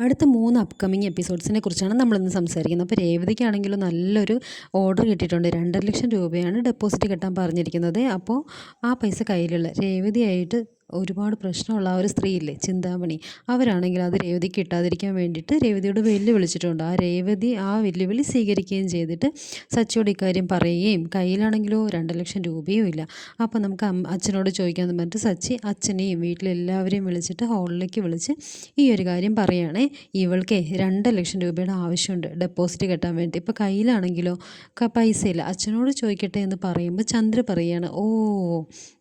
അടുത്ത മൂന്ന് അപ്കമിങ് എപ്പിസോഡ്സിനെ കുറിച്ചാണ് നമ്മളിന്ന് സംസാരിക്കുന്നത്. അപ്പോൾ രേവതിക്കാണെങ്കിലും നല്ലൊരു ഓർഡർ കിട്ടിയിട്ടുണ്ട്. രണ്ടര ലക്ഷം രൂപയാണ് ഡെപ്പോസിറ്റ് കിട്ടാൻ പറഞ്ഞിരിക്കുന്നത്. അപ്പോൾ ആ പൈസ കയ്യിലുള്ള രേവതിയായിട്ട് ഒരുപാട് പ്രശ്നമുള്ള ആ ഒരു സ്ത്രീയില്ലേ ചിന്താമണി. അവരാണെങ്കിൽ അത് രേവതിക്ക് കിട്ടാതിരിക്കാൻ വേണ്ടിയിട്ട് രേവതിയോട് വെല്ലുവിളിച്ചിട്ടുണ്ട്. ആ രേവതി ആ വെല്ലുവിളി സ്വീകരിക്കുകയും ചെയ്തിട്ട് സച്ചിയോട് ഇക്കാര്യം പറയുകയും കയ്യിലാണെങ്കിലോ രണ്ട് ലക്ഷം രൂപയും ഇല്ല. അപ്പോൾ നമുക്ക് അച്ഛനോട് ചോദിക്കാമെന്ന് പറഞ്ഞിട്ട് സച്ചി അച്ഛനെയും വീട്ടിലെല്ലാവരെയും വിളിച്ചിട്ട് ഹോളിലേക്ക് വിളിച്ച് ഈ ഒരു കാര്യം പറയുകയാണേ ഇവൾക്കേ രണ്ട് ലക്ഷം രൂപയുടെ ആവശ്യമുണ്ട് ഡെപ്പോസിറ്റ് കെട്ടാൻ വേണ്ടി. ഇപ്പോൾ കയ്യിലാണെങ്കിലോ പൈസയില്ല. അച്ഛനോട് ചോദിക്കട്ടെ എന്ന് പറയുമ്പോൾ ചന്ദ്ര പറയുകയാണ് ഓ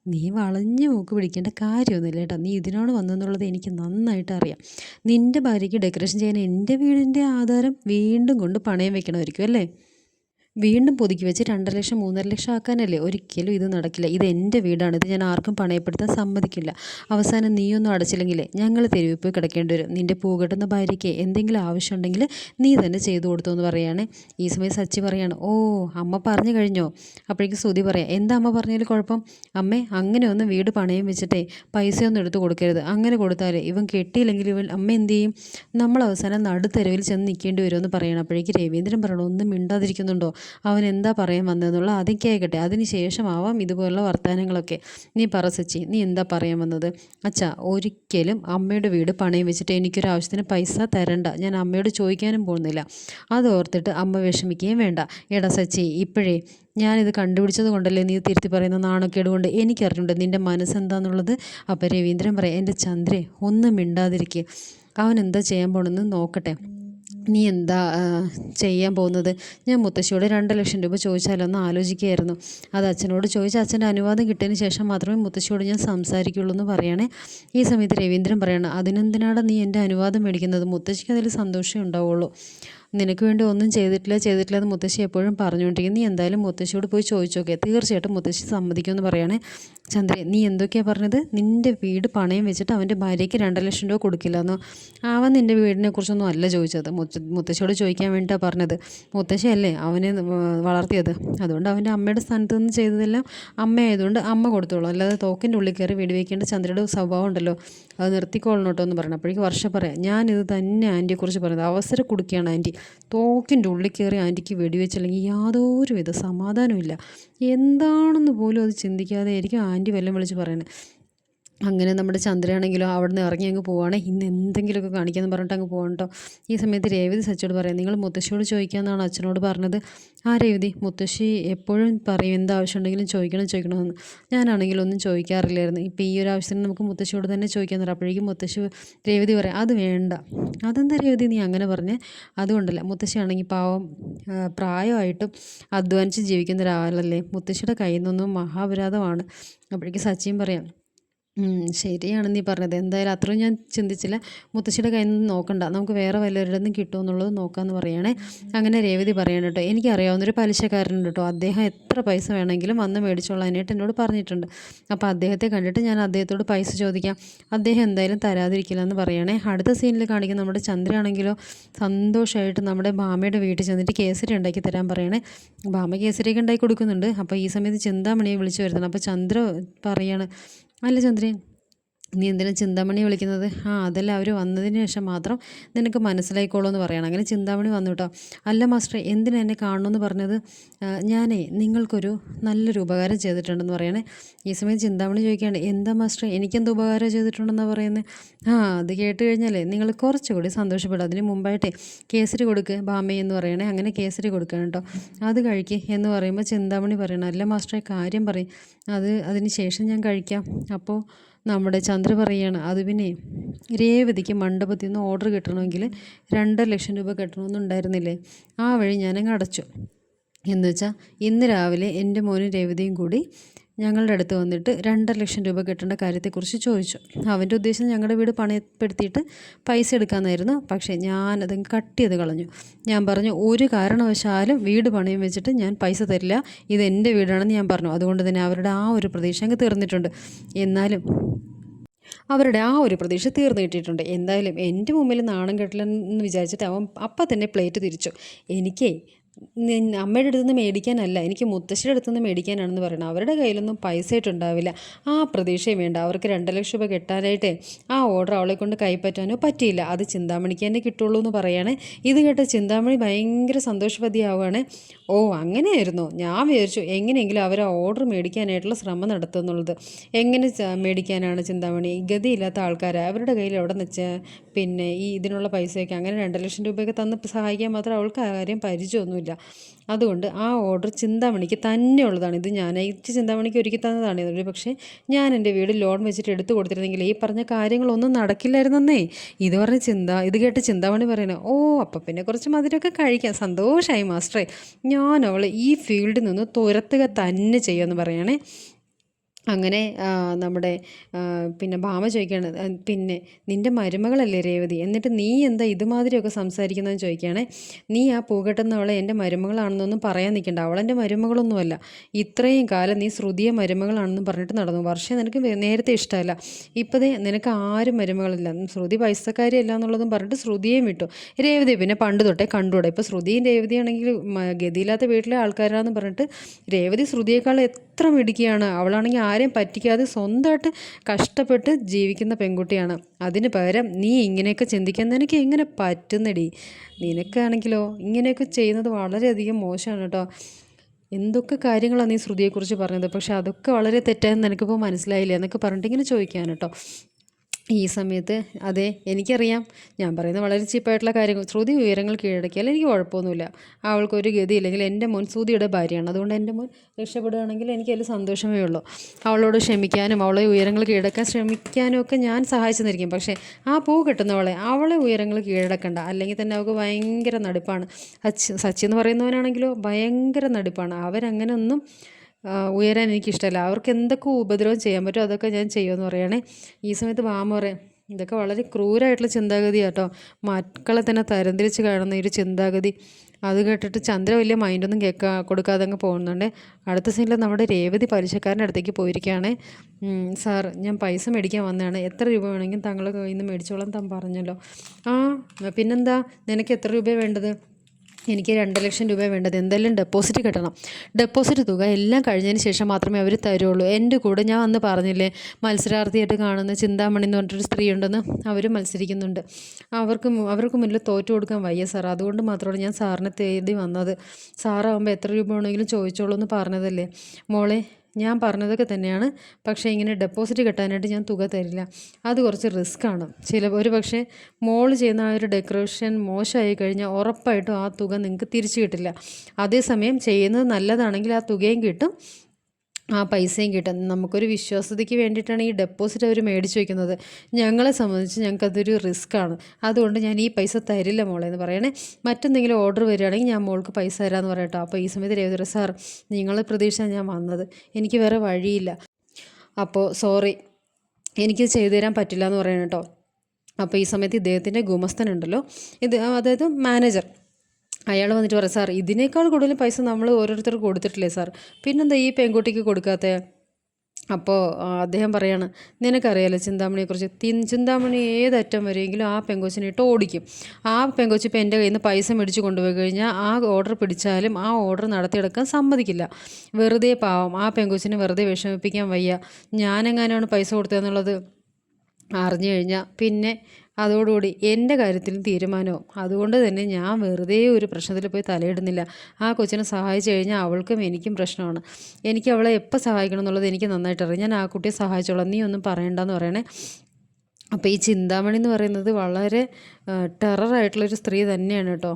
നീ വളഞ്ഞു മൂക്ക് പിടിക്കേണ്ട കാര്യമൊന്നുമില്ല കേട്ടോ. നീ ഇതിനോട് വന്നെന്നുള്ളത് എനിക്ക് നന്നായിട്ട് അറിയാം. നിന്റെ ഭാര്യയ്ക്ക് ഡെക്കറേഷൻ ചെയ്യാൻ എന്റെ വീടിന്റെ ആധാരം വീണ്ടും കൊണ്ട് പണയം വെക്കണമായിരിക്കും അല്ലേ? വീണ്ടും പുതുക്കി വെച്ച് രണ്ടര ലക്ഷം മൂന്നര ലക്ഷം ആക്കാനല്ലേ? ഒരിക്കലും ഇത് നടക്കില്ല. ഇത് എന്റെ വീടാണ്. ഇത് ഞാൻ ആർക്കും പണയപ്പെടുത്താൻ സമ്മതിക്കില്ല. അവസാനം നീയൊന്നും അടച്ചില്ലെങ്കിലേ ഞങ്ങൾ തെരുവിൽ പോയി കിടക്കേണ്ടി വരും. നിന്റെ പൂകെട്ടുന്ന ഭാര്യയ്ക്ക് എന്തെങ്കിലും ആവശ്യമുണ്ടെങ്കിൽ നീ തന്നെ ചെയ്തു കൊടുത്തു എന്ന് പറയുകയാണ് ഈ സമയം സച്ചി പറയാണ് ഓ അമ്മ പറഞ്ഞു കഴിഞ്ഞോ? അപ്പോഴേക്കും ശ്രുതി പറയാം എന്താ അമ്മ പറഞ്ഞാലും കുഴപ്പം? അമ്മേ അങ്ങനെ ഒന്ന് വീട് പണയം വെച്ചിട്ടേ പൈസയൊന്നും എടുത്തു കൊടുക്കരുത്. അങ്ങനെ കൊടുത്താൽ ഇവൻ കെട്ടിയില്ലെങ്കിൽ ഇവൻ അമ്മ എന്ത് ചെയ്യും? നമ്മൾ അവസാനം നടുത്തെരുവിൽ ചെന്ന് നിൽക്കേണ്ടി വരുമെന്ന് പറയണം. അപ്പോഴേക്കും രവീന്ദ്രൻ പറയണം ഒന്നും മിണ്ടാതിരിക്കുന്നുണ്ടോ? അവൻ എന്താ പറയാൻ വന്നതെന്നുള്ള അതൊക്കെ ആയിക്കട്ടെ അതിന് ശേഷമാവാം ഇതുപോലുള്ള വർത്തമാനങ്ങളൊക്കെ. നീ പറ സച്ചി നീ എന്താ പറയാൻ വന്നത്? അച്ഛാ ഒരിക്കലും അമ്മയുടെ വീട് പണയം വെച്ചിട്ട് എനിക്കൊരു ആവശ്യത്തിന് പൈസ തരണ്ട. ഞാൻ അമ്മയോട് ചോദിക്കാനും പോകുന്നില്ല. അത് ഓർത്തിട്ട് അമ്മ വിഷമിക്കുകയും വേണ്ട. എടാ സച്ചി ഇപ്പോഴേ ഞാനിത് കണ്ടുപിടിച്ചത് കൊണ്ടല്ലേ നീ തിരുത്തി പറയുന്ന നാണക്കേട് കൊണ്ട് എനിക്കറിഞ്ഞുണ്ട് നിന്റെ മനസ്സെന്താന്നുള്ളത്? അപ്പോൾ രവീന്ദ്രൻ പറയാം എന്റെ ചന്ദ്രേ ഒന്നും മിണ്ടാതിരിക്കുക അവൻ എന്താ ചെയ്യാൻ പോണെന്ന് നോക്കട്ടെ. നീ എന്താ ചെയ്യാൻ പോകുന്നത്? ഞാൻ മുത്തശ്ശിയോട് രണ്ട് ലക്ഷം രൂപ ചോദിച്ചാലോ എന്ന് ആലോചിക്കുകയായിരുന്നു. അത് അച്ഛനോട് ചോദിച്ച് അച്ഛന്റെ അനുവാദം കിട്ടിയതിന് ശേഷം മാത്രമേ മുത്തശ്ശിയോട് ഞാൻ സംസാരിക്കുള്ളൂ എന്ന് പറയണേ. ഈ സമയത്ത് രവീന്ദ്രൻ പറയണം അതിനെന്തിനാണ് നീ എന്റെ അനുവാദം മേടിക്കുന്നത്? മുത്തശ്ശിക്ക് അതിൽ സന്തോഷമേ ഉണ്ടാവുള്ളൂ. നിനക്ക് വേണ്ടി ഒന്നും ചെയ്തിട്ടില്ല ചെയ്തിട്ടില്ല എന്ന് മുത്തശ്ശി എപ്പോഴും പറഞ്ഞുകൊണ്ടിരിക്കും നീ എന്തായാലും മുത്തശ്ശിയോട് പോയി ചോദിച്ചു നോക്കിയാൽ തീർച്ചയായിട്ടും മുത്തശ്ശി സമ്മതിക്കുമെന്ന് പറയണേ ചന്ദ്രൻ. നീ എന്തൊക്കെയാണ് പറഞ്ഞത്? നിന്റെ വീട് പണയം വെച്ചിട്ട് അവന്റെ ഭാര്യയ്ക്ക് രണ്ട് ലക്ഷം രൂപ കൊടുക്കില്ല എന്നോ അവൻ നിന്റെ വീടിനെ കുറിച്ചൊന്നും അല്ല ചോദിച്ചത്. മുത്തശ്ശിയോട് ചോദിക്കാൻ വേണ്ടിയിട്ടാണ് പറഞ്ഞത്. മുത്തശ്ശി അല്ലേ അവനെ വളർത്തിയത്? അതുകൊണ്ട് അവന്റെ അമ്മയുടെ സ്ഥാനത്ത് നിന്ന് ചെയ്തതെല്ലാം അമ്മയായതുകൊണ്ട് അമ്മ കൊടുത്തോളൂ. അല്ലാതെ തോക്കിന്റെ ഉള്ളിൽ കയറി വെടിവെക്കേണ്ട ചന്ദ്രയുടെ സ്വഭാവം ഉണ്ടല്ലോ. അത് നിർത്തിക്കോളണം കേട്ടോ എന്ന് പറഞ്ഞു. അപ്പോഴേക്ക് വർഷം പറയാം ഞാനിത് തന്നെ ആന്റിയെക്കുറിച്ച് പറയുന്നത് അവസരം കൊടുക്കുകയാണ് ആന്റി. തോക്കിന്റെ ഉള്ളിൽ കയറി ആന്റിക്ക് വെടിവെച്ചില്ലെങ്കിൽ യാതൊരുവിധ സമാധാനമില്ല എന്താണെന്ന് പോലും അത് ചിന്തിക്കാതെ ആയിരിക്കും ആന്റി വല്ലതും വിളിച്ച് പറയണേ അങ്ങനെ നമ്മുടെ ചന്ദ്രയാണെങ്കിലോ അവിടെ നിന്ന് ഇറങ്ങി അങ്ങ് പോവുകയാണ് ഇന്ന് എന്തെങ്കിലുമൊക്കെ കാണിക്കാമെന്ന് പറഞ്ഞിട്ട് അങ്ങ് പോകണം കേട്ടോ ഈ സമയത്ത് രേവതി സച്ചോട് പറയാം നിങ്ങൾ മുത്തശ്ശിയോട് ചോദിക്കാമെന്നാണ് അച്ഛനോട് പറഞ്ഞത്. ആ രേവതി മുത്തശ്ശി എപ്പോഴും പറയും എന്താ ആവശ്യം ഉണ്ടെങ്കിലും ചോദിക്കണം ചോദിക്കണമെന്ന്. ഞാനാണെങ്കിലും ഒന്നും ചോദിക്കാറില്ലായിരുന്നു. ഇപ്പോൾ ഈ ഒരു ആവശ്യത്തിന് നമുക്ക് മുത്തശ്ശിയോട് തന്നെ ചോദിക്കാൻ തരാം അപ്പോഴേക്കും മുത്തശ്ശി രേവതി പറയാം അത് വേണ്ട. അതെന്താ രേവതി നീ അങ്ങനെ പറഞ്ഞേ? അതുകൊണ്ടല്ല മുത്തശ്ശിയാണെങ്കിൽ പാവം പ്രായമായിട്ടും അധ്വാനിച്ച് ജീവിക്കുന്ന ഒരാളല്ലേ? മുത്തശ്ശിയുടെ കയ്യിൽ നിന്നൊന്നും മഹാപരാധമാണ്. അപ്പോഴേക്കും സച്ചിയും പറയാം ശരിയാണ് നീ പറഞ്ഞത്. എന്തായാലും അത്രയും ഞാൻ ചിന്തിച്ചില്ല. മുത്തശ്ശിയുടെ കയ്യിൽ നിന്ന് നോക്കണ്ട. നമുക്ക് വേറെ വല്ലവരുടെ നിന്ന് കിട്ടുമോ എന്നുള്ളത് നോക്കാമെന്ന് പറയണേ. അങ്ങനെ രേവതി പറയണം കേട്ടോ എനിക്കറിയാവുന്നൊരു പലിശക്കാരനുണ്ട് കേട്ടോ. അദ്ദേഹം എത്ര പൈസ വേണമെങ്കിലും വന്ന് മേടിച്ചോളാനായിട്ട് എന്നോട് പറഞ്ഞിട്ടുണ്ട്. അപ്പോൾ അദ്ദേഹത്തെ കണ്ടിട്ട് ഞാൻ അദ്ദേഹത്തോട് പൈസ ചോദിക്കാം. അദ്ദേഹം എന്തായാലും തരാതിരിക്കില്ല എന്ന് പറയണേ. അടുത്ത സീനിൽ കാണിക്കുന്ന നമ്മുടെ ചന്ദ്രയാണെങ്കിലോ സന്തോഷമായിട്ട് നമ്മുടെ ഭാമയുടെ വീട്ടിൽ ചെന്നിട്ട് കേസരി ഉണ്ടാക്കി തരാൻ പറയണേ. ഭാമ കേസരിയൊക്കെ ഉണ്ടാക്കി കൊടുക്കുന്നുണ്ട്. അപ്പോൾ ഈ സമയത്ത് ചിന്താമണിയെ വിളിച്ചു വരുത്തണം. അപ്പോൾ ചന്ദ്ര പറയാണ് അല്ല ചന്ദ്രൻ. നീ എന്തിനാ ചിന്താമണി വിളിക്കുന്നത്? ആ അതല്ല അവർ വന്നതിന് ശേഷം മാത്രം നിനക്ക് മനസ്സിലായിക്കോളൂ എന്ന് പറയണം. അങ്ങനെ ചിന്താമണി വന്നു കേട്ടോ. അല്ല മാസ്റ്റർ എന്തിനാ എന്നെ കാണണമെന്ന് പറഞ്ഞത്? ഞാനേ നിങ്ങൾക്കൊരു നല്ലൊരു ഉപകാരം ചെയ്തിട്ടുണ്ടെന്ന് പറയണേ. ഈ സമയം ചിന്താമണി ചോദിക്കുകയാണ് എന്താ മാസ്റ്റർ എനിക്കെന്ത് ഉപകാരം ചെയ്തിട്ടുണ്ടെന്നാണ് പറയുന്നത് ആ അത് കേട്ട് കഴിഞ്ഞാലേ നിങ്ങൾ കുറച്ചുകൂടി സന്തോഷപ്പെടും. അതിന് മുമ്പായിട്ടേ കേസരി കൊടുക്കുക ബാമേ എന്ന് പറയണേ. അങ്ങനെ കേസരി കൊടുക്കുകയാണ് കേട്ടോ. അത് കഴിക്കുക എന്ന് പറയുമ്പോൾ ചിന്താമണി പറയണം അല്ല മാസ്റ്ററെ കാര്യം പറയും. അത് അതിന് ശേഷം ഞാൻ കഴിക്കാം. അപ്പോൾ നമ്മുടെ ചന്ദ്ര പറയുകയാണ് അത് പിന്നെ രേവതിക്ക് മണ്ഡപത്തിൽ നിന്ന് ഓർഡർ കിട്ടണമെങ്കിൽ രണ്ടര ലക്ഷം രൂപ കിട്ടണമെന്നുണ്ടായിരുന്നില്ലേ? ആ വഴി ഞാനങ്ങ് അടച്ചു. എന്ന് വെച്ചാൽ ഇന്ന് രാവിലെ എന്റെ മോനും രേവതിയും കൂടി ഞങ്ങളുടെ അടുത്ത് വന്നിട്ട് രണ്ടര ലക്ഷം രൂപ കിട്ടേണ്ട കാര്യത്തെക്കുറിച്ച് ചോദിച്ചു. അവന്റെ ഉദ്ദേശം ഞങ്ങളുടെ വീട് പണയപ്പെടുത്തിയിട്ട് പൈസ എടുക്കാമെന്നായിരുന്നു പക്ഷേ ഞാനത് കട്ട് ചെയ്ത് കളഞ്ഞു. ഞാൻ പറഞ്ഞു ഒരു കാരണവശാലും വീട് പണയം വെച്ചിട്ട് ഞാൻ പൈസ തരില്ല. ഇത് എന്റെ വീടാണെന്ന് ഞാൻ പറഞ്ഞു. അതുകൊണ്ട് തന്നെ അവരുടെ ആ ഒരു പ്രതീക്ഷ അങ്ങ് തീർന്നിട്ടുണ്ട്. എന്നാലും അവരുടെ ആ ഒരു പ്രതീക്ഷ തീർന്നു കിട്ടിയിട്ടുണ്ട്. എന്തായാലും എന്റെ മുമ്പിൽ നാണം കെട്ടില്ലെന്ന് വിചാരിച്ചിട്ട് അവൻ അപ്പം തന്നെ പ്ലേറ്റ് തിരിച്ചു. എനിക്കേ അമ്മയുടെ അടുത്ത് നിന്ന് മേടിക്കാനല്ല എനിക്ക് മുത്തശ്ശിയുടെ അടുത്ത് നിന്ന് മേടിക്കാനാണെന്ന് പറയണം. അവരുടെ കയ്യിലൊന്നും പൈസ ആയിട്ടുണ്ടാവില്ല ആ പ്രതീക്ഷയും വേണ്ട. അവർക്ക് രണ്ട് ലക്ഷം രൂപ കിട്ടാനായിട്ട് ആ ഓർഡർ അവളെ കൊണ്ട് കൈപ്പറ്റാനോ പറ്റിയില്ല. അത് ചിന്താമണിക്ക് തന്നെ കിട്ടുള്ളൂ എന്ന് പറയുകയാണ് ഇത് കേട്ട ചിന്താമണി ഭയങ്കര സന്തോഷവതിയാവുകയാണ്. ഓ അങ്ങനെയായിരുന്നോ? ഞാൻ വിചാരിച്ചു എങ്ങനെയെങ്കിലും അവർ ആ ഓർഡർ മേടിക്കാനായിട്ടുള്ള ശ്രമം നടത്തുന്നുള്ളത് എങ്ങനെ മേടിക്കാനാണ് ചിന്താമണി? ഗതിയില്ലാത്ത ആൾക്കാരാണ് അവരുടെ കയ്യിൽ എവിടെ നിന്ന് പിന്നെ ഈ ഇതിനുള്ള പൈസയൊക്കെ അങ്ങനെ രണ്ട് ലക്ഷം രൂപയൊക്കെ തന്ന് സഹായിക്കാൻ മാത്രം അവൾക്ക് ആ കാര്യം പരിചയമൊന്നുമില്ല. അതുകൊണ്ട് ആ ഓർഡർ ചിന്താമണിക്ക് തന്നെ ഉള്ളതാണ്. ഇത് ഞാൻ എനിക്ക് ചിന്താമണിക്ക് ഒരുക്കി തന്നതാണ് ഇതൊരു പക്ഷേ ഞാൻ എന്റെ വീട് ലോൺ വെച്ചിട്ട് എടുത്തു കൊടുത്തിരുന്നെങ്കിൽ ഈ പറഞ്ഞ കാര്യങ്ങളൊന്നും നടക്കില്ലായിരുന്നേ ഇത് പറഞ്ഞ് ചിന്ത ഇത് കേട്ട് ചിന്താമണി പറയണേ ഓ അപ്പം പിന്നെ കുറച്ച് മധുരമൊക്കെ കഴിക്കാം. സന്തോഷമായി മാസ്റ്ററേ. ഞാൻ അവളെ ഈ ഫീൽഡിൽ നിന്ന് തുരത്തുക തന്നെ ചെയ്യുമെന്ന് പറയണേ. അങ്ങനെ നമ്മുടെ പിന്നെ ഭാമ ചോദിക്കുകയാണ് പിന്നെ നിന്റെ മരുമകളല്ലേ രേവതി? എന്നിട്ട് നീ എന്താ ഇതുമാതിരിയൊക്കെ സംസാരിക്കുന്നതെന്ന് ചോദിക്കുകയാണേ നീ ആ പൂകെട്ടുന്നവളെ എന്റെ മരുമകളാണെന്നൊന്നും പറയാൻ നിൽക്കണ്ട അവളെന്റെ മരുമകളൊന്നുമല്ല. ഇത്രയും കാലം നീ ശ്രുതിയെ മരുമകളാണെന്ന് പറഞ്ഞിട്ട് നടന്നു. വർഷം നിനക്ക് നേരത്തെ ഇഷ്ടമല്ല. ഇപ്പോഴേ നിനക്ക് ആരും മരുമകളില്ല. ശ്രുതി പൈസക്കാരിയല്ല എന്നുള്ളതും പറഞ്ഞിട്ട് ശ്രുതിയെയും വിട്ടു. രേവതി പിന്നെ പണ്ട് തൊട്ടേ കണ്ടുകൂടെ. ഇപ്പോൾ ശ്രുതിയും രേവതിയാണെങ്കിൽ ഗതിയില്ലാത്ത വീട്ടിലെ ആൾക്കാരാണെന്ന് പറഞ്ഞിട്ട് രേവതി ശ്രുതിയേക്കാൾ എത്ര മിടുക്കിയാണ്. അവളാണെങ്കിൽ ആരെയും പറ്റിക്കാതെ സ്വന്തമായിട്ട് കഷ്ടപ്പെട്ട് ജീവിക്കുന്ന പെൺകുട്ടിയാണ്. അതിന് പകരം നീ ഇങ്ങനെയൊക്കെ ചിന്തിക്കാൻ നിനക്ക് എങ്ങനെ പറ്റുന്നടി? നിനക്കാണെങ്കിലോ? ഇങ്ങനെയൊക്കെ ചെയ്യുന്നത് വളരെയധികം മോശമാണ് കേട്ടോ. എന്തൊക്കെ കാര്യങ്ങളാണ് നീ ശ്രുതിയെക്കുറിച്ച് പറഞ്ഞത്? പക്ഷേ അതൊക്കെ വളരെ തെറ്റായെന്ന് നിനക്കിപ്പോൾ മനസ്സിലായില്ലേ? എന്നൊക്കെ പറഞ്ഞിട്ട് ഇങ്ങനെ ചോദിക്കാൻ കേട്ടോ. ഈ സമയത്ത് അതെ എനിക്കറിയാം. ഞാൻ പറയുന്ന വളരെ ചീപ്പായിട്ടുള്ള കാര്യങ്ങൾ ശ്രുതി വിവരങ്ങൾ കീഴടക്കിയാൽ എനിക്ക് കുഴപ്പമൊന്നുമില്ല. അവൾക്കൊരു ഗതിയില്ലെങ്കിൽ എന്റെ മോൻ ശ്രുതിയുടെ ഭാര്യയാണ്. അതുകൊണ്ട് എന്റെ മോൻ രക്ഷപ്പെടുകയാണെങ്കിൽ എനിക്ക് അതിൽ സന്തോഷമേ ഉള്ളൂ. അവളോട് ക്ഷമിക്കാനും അവളെ ഉയരങ്ങൾ കീഴടക്കാൻ ശ്രമിക്കാനും ഒക്കെ ഞാൻ സഹായിച്ചു നിന്നിരിക്കും പക്ഷേ ആ പൂ കിട്ടുന്നവളെ അവളെ ഉയരങ്ങൾ കീഴടക്കണ്ട. അല്ലെങ്കിൽ തന്നെ അവൾക്ക് ഭയങ്കര നടുപ്പാണ്. സച്ചി എന്ന് പറയുന്നവനാണെങ്കിലോ ഭയങ്കര നടുപ്പാണ്. അവരങ്ങനെ ഒന്നും ഉയരാൻ എനിക്കിഷ്ടമല്ല അവർക്ക് എന്തൊക്കെ ഉപദ്രവം ചെയ്യാൻ പറ്റുമോ അതൊക്കെ ഞാൻ ചെയ്യുമെന്ന് പറയുകയാണേ ഈ സമയത്ത് വാമ പറയാം ഇതൊക്കെ വളരെ ക്രൂരമായിട്ടുള്ള ചിന്താഗതി കേട്ടോ മക്കളെ തന്നെ തരംതിരിച്ച് കാണുന്ന ഒരു ചിന്താഗതി. അത് കേട്ടിട്ട് ചന്ദ്ര വലിയ മൈൻഡൊന്നും കേൾക്കാ കൊടുക്കാതെ അങ്ങ് പോകുന്നുണ്ട്. അടുത്ത സീനിൽ നമ്മുടെ രേവതി പലിശക്കാരന്റെ അടുത്തേക്ക് പോയിരിക്കുകയാണ്. "ഉം, സാർ ഞാൻ പൈസ മേടിക്കാൻ വന്നതാണ്. എത്ര രൂപ വേണമെങ്കിലും താങ്കൾ ഇന്ന് മേടിച്ചോളാം താൻ പറഞ്ഞല്ലോ. ആ പിന്നെന്താ? നിനക്ക് എത്ര രൂപയാണ് വേണ്ടത്? എനിക്ക് രണ്ട് ലക്ഷം രൂപ വേണ്ടത്. എന്തായാലും ഡെപ്പോസിറ്റ് കിട്ടണം? ഡെപ്പോസിറ്റ് തുക എല്ലാം കഴിഞ്ഞതിന് ശേഷം മാത്രമേ അവർ തരുള്ളൂ. എന്റെ കൂടെ ഞാൻ അന്ന് പറഞ്ഞില്ലേ മത്സരാർത്ഥിയായിട്ട് കാണുന്ന ചിന്താമണി എന്ന് പറഞ്ഞിട്ടൊരു സ്ത്രീ ഉണ്ടെന്ന് അവർ മത്സരിക്കുന്നുണ്ട്. അവർക്ക് അവർക്ക് മുന്നിൽ തോറ്റു കൊടുക്കാൻ വയ്യ സാർ. അതുകൊണ്ട് മാത്രമാണ് ഞാൻ സാറിനെ തേടി വന്നത്. സാറാകുമ്പോൾ എത്ര രൂപ വേണമെങ്കിലും ചോദിച്ചോളൂ എന്ന് പറഞ്ഞതല്ലേ? മോളെ ഞാൻ പറഞ്ഞതൊക്കെ തന്നെയാണ്. പക്ഷേ ഇങ്ങനെ ഡെപ്പോസിറ്റ് കെട്ടാനായിട്ട് ഞാൻ തുക തരില്ല. അത് കുറച്ച് റിസ്ക് ആണ്. ചില ഒരു പക്ഷേ മോൾ ചെയ്യുന്ന ആ ഒരു ഡെക്കറേഷൻ മോശമായി കഴിഞ്ഞാൽ ഉറപ്പായിട്ടും ആ തുക നിങ്ങൾക്ക് തിരിച്ചു കിട്ടില്ല. അതേസമയം ചെയ്യുന്നത് നല്ലതാണെങ്കിൽ ആ തുകയും കിട്ടും. ആ പൈസയും കിട്ടും. നമുക്കൊരു വിശ്വാസ്യതയ്ക്ക് വേണ്ടിയിട്ടാണ് ഈ ഡെപ്പോസിറ്റ് അവർ മേടിച്ച് വയ്ക്കുന്നത് ഞങ്ങളെ സംബന്ധിച്ച് ഞങ്ങൾക്കതൊരു റിസ്ക്കാണ് അതുകൊണ്ട് ഞാൻ ഈ പൈസ തരില്ല മോളെ എന്ന് പറയണേ. മറ്റെന്തെങ്കിലും ഓർഡർ വരികയാണെങ്കിൽ ഞാൻ മോൾക്ക് പൈസ തരാമെന്ന് പറയട്ടോ അപ്പോൾ ഈ സമയത്ത് രേവതി സാർ നിങ്ങളെ പ്രതീക്ഷ ഞാൻ വന്നത്. എനിക്ക് വേറെ വഴിയില്ല. അപ്പോൾ സോറി എനിക്ക് ചെയ്തു തരാൻ പറ്റില്ല എന്ന് പറയണം കേട്ടോ. അപ്പോൾ ഈ സമയത്ത് ഇദ്ദേഹത്തിന്റെ ഗുമസ്തനുണ്ടല്ലോ ഇത് അതായത് മാനേജർ അയാൾ വന്നിട്ട് പറയും സാർ ഇതിനേക്കാൾ കൂടുതൽ പൈസ നമ്മൾ ഓരോരുത്തർക്ക് കൊടുത്തിട്ടില്ലേ സാർ? പിന്നെന്താ ഈ പെൺകുട്ടിക്ക് കൊടുക്കാത്ത? അപ്പോൾ അദ്ദേഹം പറയാണ് നിനക്കറിയാലോ ചിന്താമണിയെക്കുറിച്ച് തിൻ ചിന്താമണി ഏതറ്റം വരെയെങ്കിലും ആ പെങ്കൊച്ചിനെ ഇട്ട് ഓടിക്കും. ആ പെങ്കൊച്ചി ഇപ്പോൾ എന്റെ കയ്യിൽ നിന്ന് പൈസ മേടിച്ച് കൊണ്ടുപോയി കഴിഞ്ഞാൽ ആ ഓർഡർ പിടിച്ചാലും ആ ഓർഡർ നടത്തിയെടുക്കാൻ സമ്മതിക്കില്ല. വെറുതെ പാവം ആ പെങ്കൊച്ചിനെ വെറുതെ വിഷമിപ്പിക്കാൻ വയ്യ. ഞാനെങ്ങാനാണ് പൈസ കൊടുത്തതെന്നുള്ളത് അറിഞ്ഞു കഴിഞ്ഞാൽ പിന്നെ അതോടുകൂടി എന്റെ കാര്യത്തിലും തീരുമാനവും. അതുകൊണ്ട് തന്നെ ഞാൻ വെറുതെ ഒരു പ്രശ്നത്തിൽ പോയി തലയിടുന്നില്ല. ആ കൊച്ചിനെ സഹായിച്ചു കഴിഞ്ഞാൽ അവൾക്കും എനിക്കും പ്രശ്നമാണ്. എനിക്ക് അവളെ എപ്പോൾ സഹായിക്കണം എന്നുള്ളത് എനിക്ക് നന്നായിട്ട് അറിയാം. ഞാൻ ആ കുട്ടിയെ സഹായിച്ചോളാം. നീ ഒന്നും പറയണ്ടെന്ന് പറയണേ. അപ്പോൾ ഈ ചിന്താമണി എന്ന് പറയുന്നത് വളരെ ടെററായിട്ടുള്ളൊരു സ്ത്രീ തന്നെയാണ് കേട്ടോ.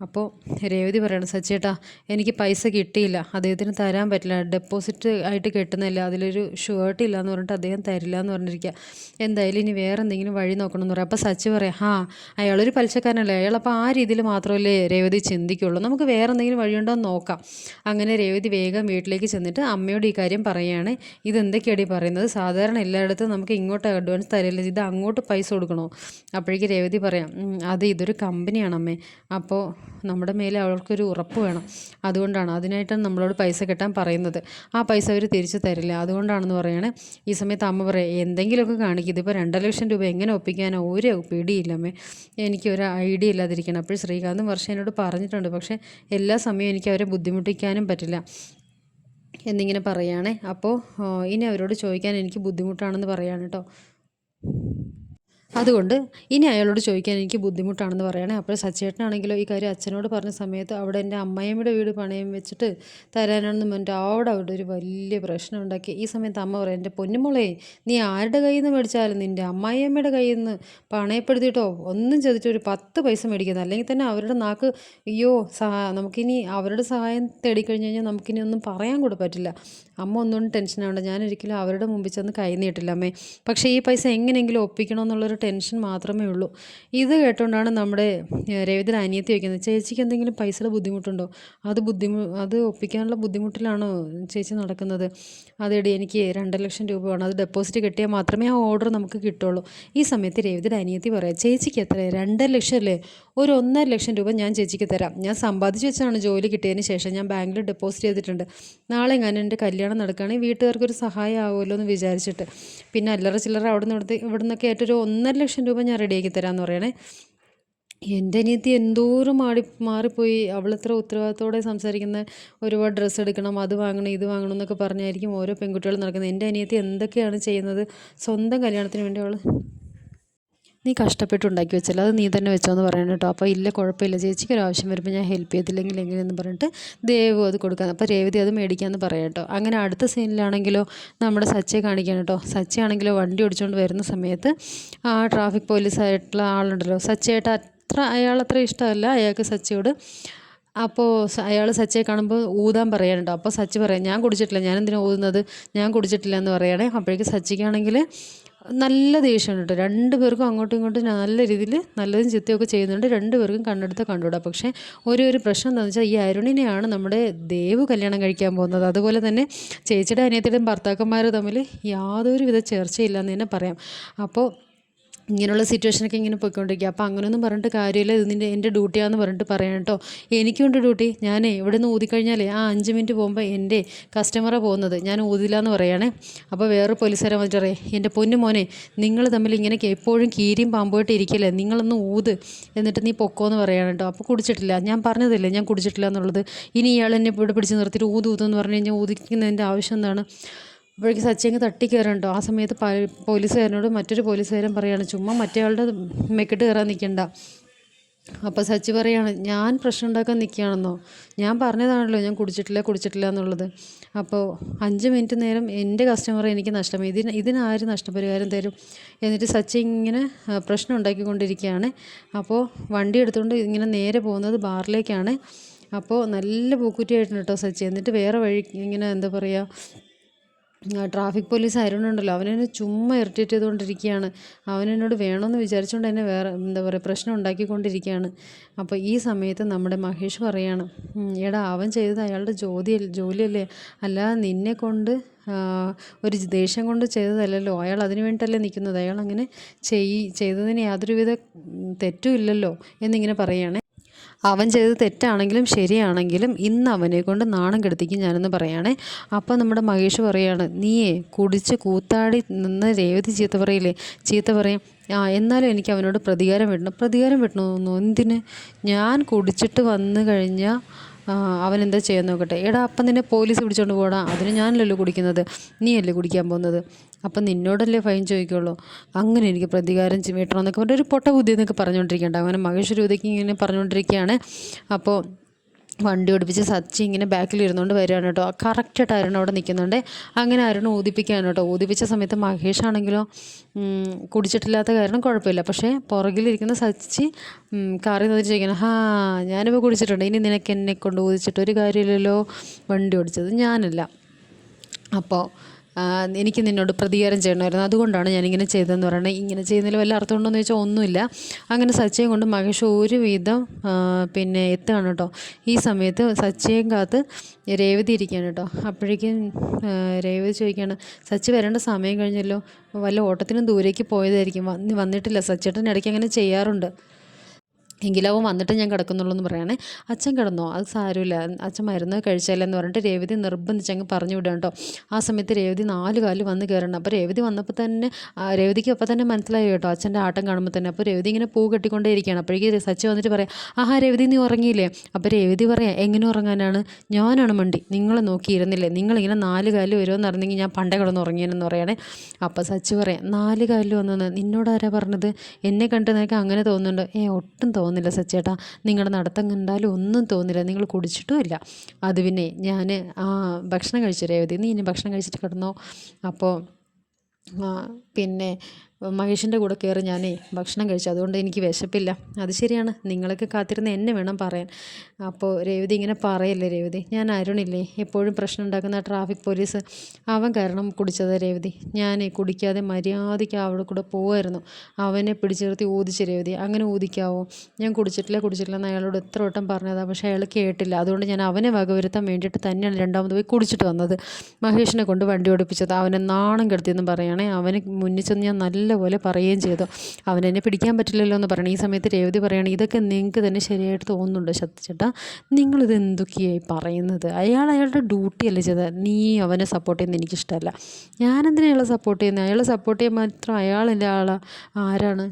അപ്പോൾ രേവതി പറയണം സച്ചേട്ടാ എനിക്ക് പൈസ കിട്ടിയില്ല. അദ്ദേഹത്തിന് തരാൻ പറ്റില്ല. ഡെപ്പോസിറ്റ് ആയിട്ട് കിട്ടുന്നില്ല അതിലൊരു ഷുവേർട്ട് ഇല്ല എന്ന് പറഞ്ഞിട്ട് അദ്ദേഹം തരില്ല എന്ന് പറഞ്ഞിരിക്കുക എന്തായാലും ഇനി വേറെ എന്തെങ്കിലും വഴി നോക്കണം എന്ന് പറയാം. അപ്പോൾ സച്ചി പറയാം ആ അയാളൊരു പലിശക്കാരനല്ലേ. അയാൾ അപ്പോൾ ആ രീതിയിൽ മാത്രമല്ലേ രേവതി ചിന്തിക്കുള്ളൂ. നമുക്ക് വേറെ എന്തെങ്കിലും വഴിയുണ്ടോ എന്ന് നോക്കാം. അങ്ങനെ രേവതി വേഗം വീട്ടിലേക്ക് ചെന്നിട്ട് അമ്മയോട് ഈ കാര്യം പറയുകയാണ് ഇതെന്തൊക്കെയാണ് ഈ പറയുന്നത്? സാധാരണ എല്ലായിടത്തും നമുക്ക് ഇങ്ങോട്ട് അഡ്വാൻസ് തരില്ല? ഇത് അങ്ങോട്ട് പൈസ കൊടുക്കണോ? അപ്പോഴേക്ക് രേവതി പറയാം "ഉം, അത് ഇതൊരു കമ്പനിയാണ് അമ്മേ അപ്പോൾ നമ്മുടെ മേലെ അവൾക്കൊരു ഉറപ്പ് വേണം. അതുകൊണ്ടാണ് അതിനായിട്ടാണ് നമ്മളോട് പൈസ കെട്ടാൻ പറയുന്നത്. ആ പൈസ അവർ തിരിച്ചു തരില്ല. അതുകൊണ്ടാണെന്ന് പറയണേ ഈ സമയത്ത് അമ്മ പറയാം എന്തെങ്കിലുമൊക്കെ കാണിക്കും. ഇതിപ്പോൾ രണ്ടര ലക്ഷം രൂപ എങ്ങനെ ഒപ്പിക്കാനോ? ഒരു പിടിയില്ലമ്മേ എനിക്ക് ഒരു ഐഡിയ ഇല്ലാതിരിക്കണം. അപ്പോൾ ശ്രീകാന്തും വർഷം എന്നോട് പറഞ്ഞിട്ടുണ്ട്. പക്ഷേ എല്ലാ സമയവും എനിക്ക് അവരെ ബുദ്ധിമുട്ടിക്കാനും പറ്റില്ല എന്നിങ്ങനെ പറയുകയാണേ അപ്പോൾ ഇനി അവരോട് ചോദിക്കാൻ എനിക്ക് ബുദ്ധിമുട്ടാണെന്ന് പറയാണ് കേട്ടോ അതുകൊണ്ട് ഇനി അയാളോട് ചോദിക്കാൻ എനിക്ക് ബുദ്ധിമുട്ടാണെന്ന് പറയണേ. അപ്പോൾ സച്ചേട്ടനാണെങ്കിലോ ഈ കാര്യം അച്ഛനോട് പറഞ്ഞ സമയത്ത് അവിടെ എന്റെ അമ്മയമ്മയുടെ വീട് പണയം വെച്ചിട്ട് തരാനാണെന്ന് പറഞ്ഞിട്ട് അവിടെ അവിടെ ഒരു വലിയ പ്രശ്നം ഉണ്ടാക്കി. ഈ സമയത്ത് അമ്മ പറയും എന്റെ പൊന്നുമോളെ നീ ആരുടെ കയ്യിൽ നിന്ന് മേടിച്ചാലും നിന്റെ അമ്മായിയമ്മയുടെ കയ്യിൽ നിന്ന് പണയപ്പെടുത്തിയിട്ടോ? ഒന്നും ചോദിച്ചു ഒരു പത്ത് പൈസ മേടിക്കുന്നത് അല്ലെങ്കിൽ തന്നെ അവരുടെ നാക്ക് അയ്യോ നമുക്കിനി അവരുടെ സഹായം തേടിക്കഴിഞ്ഞ് കഴിഞ്ഞാൽ നമുക്കിനി ഒന്നും പറയാൻ കൂടെ പറ്റില്ല. അമ്മ ഒന്നുകൊണ്ട് ടെൻഷനാവണ്ട. ഞാനൊരിക്കലും അവരുടെ മുമ്പിൽ ചെന്ന് കൈ നീട്ടില്ല അമ്മേ. പക്ഷേ ഈ പൈസ എങ്ങനെയെങ്കിലും ഒപ്പിക്കണമെന്നുള്ളൊരു ടെൻഷൻ മാത്രമേ ഉള്ളൂ. ഇത് കേട്ടുകൊണ്ടാണ് നമ്മുടെ രവിതൻ അനിയത്തി വയ്ക്കുന്നത് ചേച്ചിക്ക് എന്തെങ്കിലും പൈസയുടെ ബുദ്ധിമുട്ടുണ്ടോ? അത് ബുദ്ധിമു അത് ഒപ്പിക്കാനുള്ള ബുദ്ധിമുട്ടിലാണോ ചേച്ചി നടക്കുന്നത്? അതെടി എനിക്ക് രണ്ട് ലക്ഷം രൂപ വേണം. അത് ഡെപ്പോസിറ്റ് കിട്ടിയാൽ മാത്രമേ ആ ഓർഡർ നമുക്ക് കിട്ടുള്ളൂ. ഈ സമയത്ത് രവിതൻ അനിയത്തി പറയാം ചേച്ചിക്ക് എത്ര രണ്ടര ലക്ഷം അല്ലേ? ഒരു ഒന്നര ലക്ഷം രൂപ ഞാൻ ചേച്ചിക്ക് തരാം. ഞാൻ സമ്പാദിച്ച് വെച്ചാണ് ജോലി കിട്ടിയതിന് ശേഷം ഞാൻ ബാങ്കിൽ ഡെപ്പോസിറ്റ് ചെയ്തിട്ടുണ്ട്. നാളെ ഞാൻ എന്റെ കല്യാണം നടക്കുകയാണെങ്കിൽ വീട്ടുകാർക്കൊരു സഹായം ആവുമല്ലോ എന്ന് വിചാരിച്ചിട്ട്. പിന്നെ അല്ലറ ചില്ലറ അവിടെ നിന്ന് ഇവിടുന്നൊക്കെ ആയിട്ടൊരു ഒന്നര ലക്ഷം രൂപ ഞാൻ റെഡിയാക്കി തരാമെന്ന് പറയണേ. എന്റെ അനിയത്തി എന്തോരം മാറി മാറിപ്പോയി. അവളിത്ര ഉത്തരവാദിത്തോടെ സംസാരിക്കുന്ന ഒരുപാട് ഡ്രസ്സ് എടുക്കണം അത് വാങ്ങണം ഇത് വാങ്ങണം എന്നൊക്കെ പറഞ്ഞായിരിക്കും ഓരോ പെൺകുട്ടികളും നടക്കുന്നത്. എന്റെ അനിയത്തി എന്തൊക്കെയാണ് ചെയ്യുന്നത്? സ്വന്തം കല്യാണത്തിന് വേണ്ടി അവൾ നീ കഷ്ടപ്പെട്ടുണ്ടാക്കി വെച്ചല്ലോ. അത് നീ തന്നെ വെച്ചോ എന്ന് പറയണം കേട്ടോ. അപ്പോൾ ഇല്ല കുഴപ്പമില്ല. ചേച്ചിക്ക് ഒരു ആവശ്യം വരുമ്പോൾ ഞാൻ ഹെൽപ്പ് ചെയ്തില്ലെങ്കിൽ എങ്ങനെയെന്ന് പറഞ്ഞിട്ട് ദേവു അത് കൊടുക്കാൻ. അപ്പോൾ രേവതി അത് മേടിക്കാമെന്ന് പറയാം കേട്ടോ. അങ്ങനെ അടുത്ത സീനിലാണെങ്കിലോ നമ്മുടെ സച്ചയെ കാണിക്കാൻ കേട്ടോ. സച്ചയാണെങ്കിലോ വണ്ടി ഓടിച്ചുകൊണ്ട് വരുന്ന സമയത്ത് ആ ട്രാഫിക് പോലീസായിട്ടുള്ള ആളുണ്ടല്ലോ. സച്ചയായിട്ട് അത്ര അയാൾ അത്ര ഇഷ്ടമല്ല. അയാൾക്ക് സച്ചയോട് അപ്പോൾ അയാൾ സച്ചയെ കാണുമ്പോൾ ഊതാൻ പറയാനുണ്ടോ. അപ്പോൾ സച്ചി പറയാം ഞാൻ കുടിച്ചിട്ടില്ല ഞാൻ എന്തിനാ ഊതുന്നത്? ഞാൻ കുടിച്ചിട്ടില്ല എന്ന് പറയുകയാണെ അപ്പോഴേക്ക് സച്ചിക്കാണെങ്കിൽ നല്ല ദേഷ്യമാണ് കേട്ടോ. രണ്ട് പേർക്കും അങ്ങോട്ടും ഇങ്ങോട്ടും നല്ല രീതിയിൽ നല്ലതും ചിത്തയൊക്കെ ചെയ്യുന്നുണ്ട്. രണ്ട് പേർക്കും കണ്ണെടുത്ത് കണ്ടുവിടാം പക്ഷേ ഒരു ഒരു പ്രശ്നം എന്താണെന്ന് വെച്ചാൽ ഈ അരുണിനെയാണ് നമ്മുടെ ദേവ് കല്യാണം കഴിക്കാൻ പോകുന്നത്. അതുപോലെ തന്നെ ചേച്ചിയുടെ അനിയത്തിയുടെയും ഭർത്താക്കന്മാരും തമ്മിൽ യാതൊരു വിധ ചേർച്ചയില്ല എന്ന് തന്നെ പറയാം. അപ്പോൾ ഇങ്ങനെയുള്ള സിറ്റുവേഷനൊക്കെ ഇങ്ങനെ പോയിക്കൊണ്ടിരിക്കുക. അപ്പോൾ അങ്ങനെയൊന്നും പറഞ്ഞിട്ട് കാര്യമില്ല. ഇത് നിന്റെ എന്റെ ഡ്യൂട്ടിയാണെന്ന് പറഞ്ഞിട്ട് പറയാം കേട്ടോ. എനിക്കുണ്ട് ഡ്യൂട്ടി ഞാനേ ഇവിടെ നിന്ന് ഊതിക്കഴിഞ്ഞാലേ ആ അഞ്ച് മിനിറ്റ് പോകുമ്പോൾ എന്റെ കസ്റ്റമറെ പോകുന്നത്. ഞാൻ ഊതില്ല എന്ന് പറയുകയാണേ അപ്പോൾ വേറെ പോലീസുകാരെ വന്നിട്ട് പറയേ എന്റെ പൊന്നു മോനെ നിങ്ങൾ തമ്മിൽ ഇങ്ങനെ എപ്പോഴും കീരിയും പാമ്പുമായിട്ട് ഇരിക്കില്ലേ? നിങ്ങളൊന്ന് ഊത്. എന്നിട്ട് നീ പൊക്കോന്ന് പറയാണ് കേട്ടോ. അപ്പോൾ കുടിച്ചിട്ടില്ല. ഞാൻ പറഞ്ഞതല്ലേ ഞാൻ കുടിച്ചിട്ടില്ല എന്നുള്ളത്. ഇനി ഇയാൾ എന്നെ ഇവിടെ പിടിച്ച് നിർത്തിയിട്ട് ഊത് ഊതെന്ന് പറഞ്ഞു കഴിഞ്ഞാൽ ഊതിക്കുന്നതിന്റെ ആവശ്യം എന്താണ്? അപ്പോഴേക്ക് സച്ചിങ്ങ് തട്ടി കയറുന്നുണ്ടോ ആ സമയത്ത് പോലീസുകാരനോട് മറ്റൊരു പോലീസുകാരൻ പറയാണ് ചുമ്മാ മറ്റേയാളുടെ മെക്കിട്ട് കയറാൻ നിൽക്കണ്ട അപ്പോൾ സച്ചി പറയാണ് ഞാൻ പ്രശ്നം ഉണ്ടാക്കാൻ നിൽക്കുകയാണെന്നോ ഞാൻ പറഞ്ഞതാണല്ലോ ഞാൻ കുടിച്ചിട്ടില്ല കുടിച്ചിട്ടില്ല എന്നുള്ളത്. അപ്പോൾ അഞ്ച് മിനിറ്റ് നേരം എന്റെ കസ്റ്റമർ എനിക്ക് നഷ്ടം ഇതിന് ഇതിനാര് നഷ്ടപരിഹാരം തരും? എന്നിട്ട് സച്ചി ഇങ്ങനെ പ്രശ്നം ഉണ്ടാക്കിക്കൊണ്ടിരിക്കുകയാണ്. അപ്പോൾ വണ്ടി എടുത്തുകൊണ്ട് ഇങ്ങനെ നേരെ പോകുന്നത് ബാറിലേക്കാണ്. അപ്പോൾ നല്ല പൂക്കുറ്റിയായിട്ടുണ്ട് കേട്ടോ സച്ചി. എന്നിട്ട് വേറെ വഴി ഇങ്ങനെ എന്താ പറയുക ട്രാഫിക് പോലീസ് ആയിരുന്നുണ്ടല്ലോ അവനെന്നെ ചുമ്മാ ഇറിറ്റേറ്റ് ചെയ്തുകൊണ്ടിരിക്കുകയാണ്. അവനെന്നോട് വേണമെന്ന് വിചാരിച്ചുകൊണ്ട് തന്നെ വേറെ എന്താ പറയുക പ്രശ്നം ഉണ്ടാക്കിക്കൊണ്ടിരിക്കുകയാണ്. അപ്പോൾ ഈ സമയത്ത് നമ്മുടെ മഹേഷ് പറയാണ് എടാ അവൻ ചെയ്തത് അയാളുടെ ജോലി ജോലിയല്ലേ? അല്ല നിന്നെ കൊണ്ട് ഒരു ദേഷ്യം കൊണ്ട് ചെയ്തതല്ലല്ലോ. അയാൾ അതിന് വേണ്ടിയിട്ടല്ലേ നിൽക്കുന്നത്. അയാൾ അങ്ങനെ ചെയ് ചെയ്തതിന് യാതൊരുവിധ തെറ്റുമില്ലല്ലോ എന്നിങ്ങനെ പറയുകയാണ് അവൻ ചെയ്തത് തെറ്റാണെങ്കിലും ശരിയാണെങ്കിലും ഇന്ന് അവനെ കൊണ്ട് നാണം കെടുത്തിക്കും ഞാനെന്ന് പറയുകയാണേ അപ്പോൾ നമ്മുടെ മഹേഷ് പറയുകയാണ് നീയേ കുടിച്ച് കൂത്താടി നിന്ന് രേവതി ചീത്ത പറയില്ലേ? ചീത്ത പറയും ആ എന്നാലും എനിക്ക് അവനോട് പ്രതികാരം വിടണം പ്രതികാരം വിടണമെന്നോ എന്തിന്? ഞാൻ കുടിച്ചിട്ട് വന്നു കഴിഞ്ഞാൽ അവൻ എന്താ ചെയ്യാൻ നോക്കട്ടെ? എടാ അപ്പം നിന്നെ പോലീസ് പിടിച്ചോണ്ട് പോടാ. അതിന് ഞാനല്ലല്ലോ കുടിക്കുന്നത്. നീയല്ലേ കുടിക്കാൻ പോകുന്നത്? അപ്പം നിന്നോടല്ലേ ഫൈൻ ചോദിക്കുള്ളൂ? അങ്ങനെ എനിക്ക് പ്രതികാരം വീട്ടണം എന്നൊക്കെ ഒരു പൊട്ട ബുദ്ധി എന്നൊക്കെ പറഞ്ഞുകൊണ്ടിരിക്കുകയുണ്ട് അങ്ങനെ മഹേശ്വരൂതയ്ക്ക് ഇങ്ങനെ പറഞ്ഞുകൊണ്ടിരിക്കുകയാണ്. അപ്പോൾ വണ്ടി ഓടിപ്പിച്ച് സച്ചി ഇങ്ങനെ ബാക്കിൽ ഇരുന്നുകൊണ്ട് വരികയാണ് കേട്ടോ. കറക്റ്റായിട്ട് അരുൺ അവിടെ നിൽക്കുന്നുണ്ട്. അങ്ങനെ അരുൺ ഊതിപ്പിക്കുകയാണ് കേട്ടോ. ഊതിപ്പിച്ച സമയത്ത് മഹേഷ് ആണെങ്കിലോ കുടിച്ചിട്ടില്ലാത്ത കാരണം കുഴപ്പമില്ല. പക്ഷേ പുറകിലിരിക്കുന്ന സച്ചി കാറിൽ നിന്ന് ചോദിക്കണം ഹാ ഞാനിപ്പോൾ കുടിച്ചിട്ടുണ്ട്. ഇനി നിനക്ക് എന്നെ കൊണ്ട് ഊതിച്ചിട്ട് ഒരു കാര്യമില്ലല്ലോ. വണ്ടി ഓടിച്ചത് ഞാനല്ല. അപ്പോൾ എനിക്ക് നിന്നോട് പ്രതികാരം ചെയ്യണമായിരുന്നു. അതുകൊണ്ടാണ് ഞാനിങ്ങനെ ചെയ്തതെന്ന് പറയുന്നത്. ഇങ്ങനെ ചെയ്യുന്നതിൽ വല്ല അർത്ഥമുണ്ടോയെന്ന് ചോദിച്ചാൽ ഒന്നുമില്ല. അങ്ങനെ സച്ചയും കൊണ്ട് മഹേഷ് ഒരുവിധം പിന്നെ എത്തുകയാണ് കേട്ടോ. ഈ സമയത്ത് സച്ചയും കാത്ത് രേവതി ഇരിക്കുകയാണ് കേട്ടോ. അപ്പോഴേക്കും രേവതി ചോദിക്കുകയാണ് സച്ചി വരേണ്ട സമയം കഴിഞ്ഞല്ലോ. വല്ല ഓട്ടത്തിനും ദൂരേക്ക് പോയതായിരിക്കും. വന്നിട്ടില്ല. സച്ചേട്ടൻ ഇടയ്ക്ക് അങ്ങനെ ചെയ്യാറുണ്ട്. എങ്കിലും അവൻ വന്നിട്ട് ഞാൻ കിടക്കുന്നുള്ളൂ എന്ന് പറയണേ. അച്ഛൻ കിടന്നോ? അത് സാരമില്ല. അച്ഛൻ മരുന്ന് കഴിച്ചാലെന്ന് പറഞ്ഞിട്ട് രേവതി നിർബന്ധിച്ച് അങ്ങ് പറഞ്ഞു വിടുക കേട്ടോ. ആ സമയത്ത് രേവതി നാല് കാൽ വന്ന് കയറണം. അപ്പോൾ രേവതി വന്നപ്പോൾ തന്നെ രേവതിക്ക് അപ്പോൾ തന്നെ മനസ്സിലായി കേട്ടോ അച്ഛന്റെ ആട്ടം കാണുമ്പോൾ തന്നെ. അപ്പോൾ രേവതി ഇങ്ങനെ പൂ കെട്ടിക്കൊണ്ടേ ഇരിക്കുകയാണ് അപ്പോഴേക്ക് സച്ചി വന്നിട്ട് പറയാം ആഹാ രേവതി നീ ഉറങ്ങിയില്ലേ? അപ്പോൾ രേവതി പറയാം എങ്ങനെ ഉറങ്ങാനാണ്? ഞാനാണ് മണ്ടി. നിങ്ങളെ നോക്കിയിരുന്നില്ലേ? നിങ്ങളിങ്ങനെ നാല് കാൽ വരുമെന്ന് അറിഞ്ഞെങ്കിൽ ഞാൻ പണ്ടേ കിടന്ന് ഉറങ്ങിയെന്ന് പറയണേ. അപ്പോൾ സച്ചി പറയാം നാല് കാലിൽ വന്നു നിന്നോട് ആരാ പറഞ്ഞത്? എന്നെ കണ്ട് നിനക്ക് അങ്ങനെ തോന്നുന്നുണ്ട്? ഏ ഒട്ടും തോന്നില്ല സച്ചേട്ടാ. നിങ്ങളുടെ നടത്തം കണ്ടാലും ഒന്നും തോന്നില്ല. നിങ്ങൾ കുടിച്ചിട്ടും ഇല്ല. അത് പിന്നെ ഞാൻ ഭക്ഷണം കഴിച്ചു രേവതി. നീ ഇനി ഭക്ഷണം കഴിച്ചിട്ട് കിടന്നോ. അപ്പോൾ പിന്നെ മഹേഷിന്റെ കൂടെ കയറി ഞാനേ ഭക്ഷണം കഴിച്ചു. അതുകൊണ്ട് എനിക്ക് വിശപ്പില്ല. അത് ശരിയാണ്. നിങ്ങളൊക്കെ കാത്തിരുന്ന് എന്നെ വേണം പറയാൻ. അപ്പോൾ രേവതി ഇങ്ങനെ പറയല്ലേ രേവതി? ഞാൻ അരുണില്ലേ? എപ്പോഴും പ്രശ്നം ഉണ്ടാക്കുന്ന ട്രാഫിക് പോലീസ്. അവൻ കാരണം കുടിച്ചത് രേവതി. ഞാനേ കുടിക്കാതെ മര്യാദയ്ക്ക് അവിടെ കൂടെ പോവായിരുന്നു. അവനെ പിടിച്ചിർത്തി ഊതിച്ച് രേവതി. അങ്ങനെ ഊതിക്കാവോ? ഞാൻ കുടിച്ചിട്ടില്ല കുടിച്ചിട്ടില്ല എന്ന് അയാളോട് എത്ര വട്ടം പറഞ്ഞതാണ് പക്ഷേ അയാൾ കേട്ടില്ല. അതുകൊണ്ട് ഞാൻ അവനെ വകവരുത്താൻ വേണ്ടിയിട്ട് തന്നെയാണ് രണ്ടാമത് പോയി കുടിച്ചിട്ട് വന്നത്. മഹേഷിനെ കൊണ്ട് വണ്ടി ഓടിപ്പിച്ചത്. അവനെ നാണം കെടുത്തിയെന്ന് പറയുകയാണെ. അവന് മുന്നിൽ ചെന്ന് ഞാൻ നല്ലപോലെ പറയുകയും ചെയ്തു. അവനെന്നെ പിടിക്കാൻ പറ്റില്ലല്ലോ എന്ന് പറയണം ഈ സമയത്ത് രേവതി പറയുകയാണ് ഇതൊക്കെ നിങ്ങൾക്ക് തന്നെ ശരിയായിട്ട് തോന്നുന്നുണ്ടോ ശക്തിച്ചേട്ടാ നിങ്ങളിത് എന്തൊക്കെയായി പറയുന്നത്? അയാൾ അയാളുടെ ഡ്യൂട്ടി അല്ലേ ചെയ്തത്. നീ അവനെ സപ്പോർട്ട് ചെയ്യുന്നത് എനിക്കിഷ്ടമല്ല. ഞാനെന്തിനാ അയാളെ സപ്പോർട്ട് ചെയ്യുന്നത്? അയാളെ സപ്പോർട്ട് ചെയ്യാൻ മാത്രം അയാളെന്റെ ആളാണ് ആരാണ്?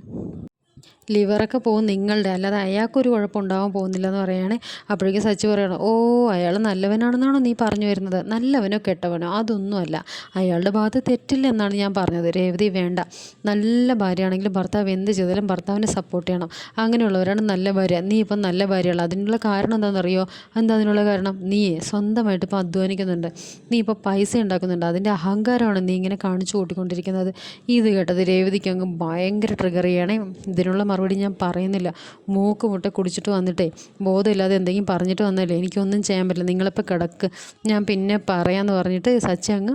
ലിവറൊക്കെ പോകും നിങ്ങളുടെ. അല്ലാതെ അയാൾക്കൊരു കുഴപ്പമുണ്ടാവാൻ പോകുന്നില്ല എന്ന് പറയുകയാണെ അപ്പോഴേക്കും സച്ചി പറയണം ഓ അയാൾ നല്ലവനാണെന്നാണോ നീ പറഞ്ഞു വരുന്നത്? നല്ലവനോ കെട്ടവനോ? അതൊന്നുമല്ല. അയാളുടെ ഭാഗത്ത് തെറ്റില്ല എന്നാണ് ഞാൻ പറഞ്ഞത്. രേവതി വേണ്ട. നല്ല ഭാര്യയാണെങ്കിലും ഭർത്താവ് എന്ത് ചെയ്താലും ഭർത്താവിനെ സപ്പോർട്ട് ചെയ്യണം. അങ്ങനെയുള്ളവരാണ് നല്ല ഭാര്യ. നീ ഇപ്പം നല്ല ഭാര്യയുള്ള അതിനുള്ള കാരണം എന്താണെന്നറിയോ? എന്താ അതിനുള്ള കാരണം? നീ സ്വന്തമായിട്ട് ഇപ്പം അധ്വാനിക്കുന്നുണ്ട്. നീ ഇപ്പോൾ പൈസ ഉണ്ടാക്കുന്നുണ്ട്. അതിന്റെ അഹങ്കാരമാണ് നീ ഇങ്ങനെ കാണിച്ചു കൂട്ടിക്കൊണ്ടിരിക്കുന്നത്. ഇത് കേട്ടത് രേവതിക്ക് അങ്ങ് ഭയങ്കര ട്രിഗർ ചെയ്യണേ. ഇതിനുള്ള മറുപടി ഞാൻ പറയുന്നില്ല. മൂക്ക് മുട്ട കുടിച്ചിട്ട് വന്നിട്ടേ ബോധമില്ലാതെ എന്തെങ്കിലും പറഞ്ഞിട്ട് വന്നല്ലേ എനിക്കൊന്നും ചെയ്യാൻ പറ്റില്ല. നിങ്ങളിപ്പോൾ കിടക്ക്. ഞാൻ പിന്നെ പറയാമെന്ന് പറഞ്ഞിട്ട് സച്ചി അങ്ങ്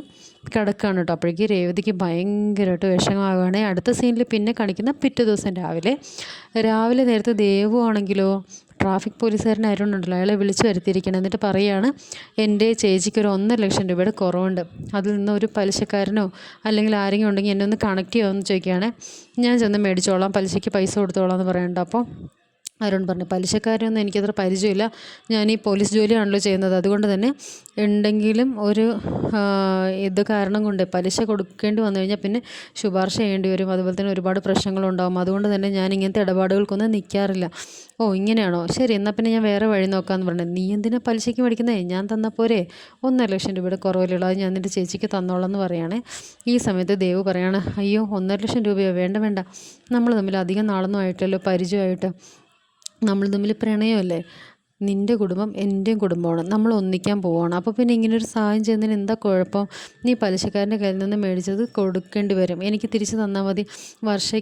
കിടക്കുകയാണ് കേട്ടോ. അപ്പോഴേക്ക് രേവതിക്ക് ഭയങ്കരമായിട്ട് വിഷമമാവുകയാണെ. അടുത്ത സീനിൽ പിന്നെ കാണിക്കുന്ന പിറ്റേ ദിവസം രാവിലെ. രാവിലെ നേരത്തെ ദേവു ആണെങ്കിലോ ട്രാഫിക് പോലീസുകാരൻ അരുണുണ്ടല്ലോ അയാളെ വിളിച്ചു വരുത്തിയിരിക്കണം. എന്നിട്ട് പറയുകയാണ് എന്റെ ചേച്ചിക്ക് ഒരു ഒന്നര ലക്ഷം രൂപയുടെ കുറവുണ്ട്. അതിൽ നിന്ന് ഒരു പലിശക്കാരനോ അല്ലെങ്കിൽ ആരെങ്കിലും ഉണ്ടെങ്കിൽ എന്നെ ഒന്ന് കണക്ട് ചെയ്യുമെന്ന് ചോദിക്കുകയാണ്. ഞാൻ ചെന്ന് മേടിച്ചോളാം. പലിശയ്ക്ക് പൈസ കൊടുത്തോളാം എന്ന് പറയുന്നുണ്ട്. അപ്പോൾ അരുൺ പറഞ്ഞു പലിശക്കാരൊന്നും എനിക്കത്ര പരിചയമില്ല. ഞാൻ ഈ പോലീസ് ജോലിയാണല്ലോ ചെയ്യുന്നത്. അതുകൊണ്ട് തന്നെ ഉണ്ടെങ്കിലും ഒരു ഇത് കാരണം കൊണ്ട് പലിശ കൊടുക്കേണ്ടി വന്നു കഴിഞ്ഞാൽ പിന്നെ ശുപാർശ ചെയ്യേണ്ടി വരും. അതുപോലെ തന്നെ ഒരുപാട് പ്രശ്നങ്ങളുണ്ടാകും അതുകൊണ്ട് തന്നെ ഞാൻ ഇങ്ങനത്തെ ഇടപാടുകൾക്കൊന്നും നിൽക്കാറില്ല ഓ ഇങ്ങനെയാണോ? ശരി എന്നാൽ പിന്നെ ഞാൻ വേറെ വഴി നോക്കാമെന്ന് പറഞ്ഞു. നീ എന്തിനാ പലിശയ്ക്ക് മേടിക്കുന്നേ? ഞാൻ തന്ന പോരെ. ഒന്നര ലക്ഷം രൂപയുടെ കുറവിലുള്ളത് ഞാൻ നിന്റെ ചേച്ചിക്ക് തന്നോളാം എന്ന് പറയുകയാണെ ഈ സമയത്ത് ദേവ് പറയാണ് അയ്യോ ഒന്നര ലക്ഷം രൂപയോ? വേണ്ട വേണ്ട. നമ്മൾ തമ്മിൽ അധികം നാളൊന്നും ആയിട്ടല്ലോ പരിചയമായിട്ട്. നമ്മൾ തമ്മിൽ പ്രണയമല്ലേ? നിന്റെ കുടുംബം എന്റെയും കുടുംബമാണ്. നമ്മൾ ഒന്നിക്കാൻ പോവാണ്. അപ്പോൾ പിന്നെ ഇങ്ങനെ ഒരു സഹായം ചെയ്യുന്നതിന് എന്താ കുഴപ്പം? നീ പലിശക്കാരന്റെ കയ്യിൽ നിന്ന് മേടിച്ചത് കൊടുക്കേണ്ടി വരും. എനിക്ക് തിരിച്ച് തന്നാൽ മതി വർഷ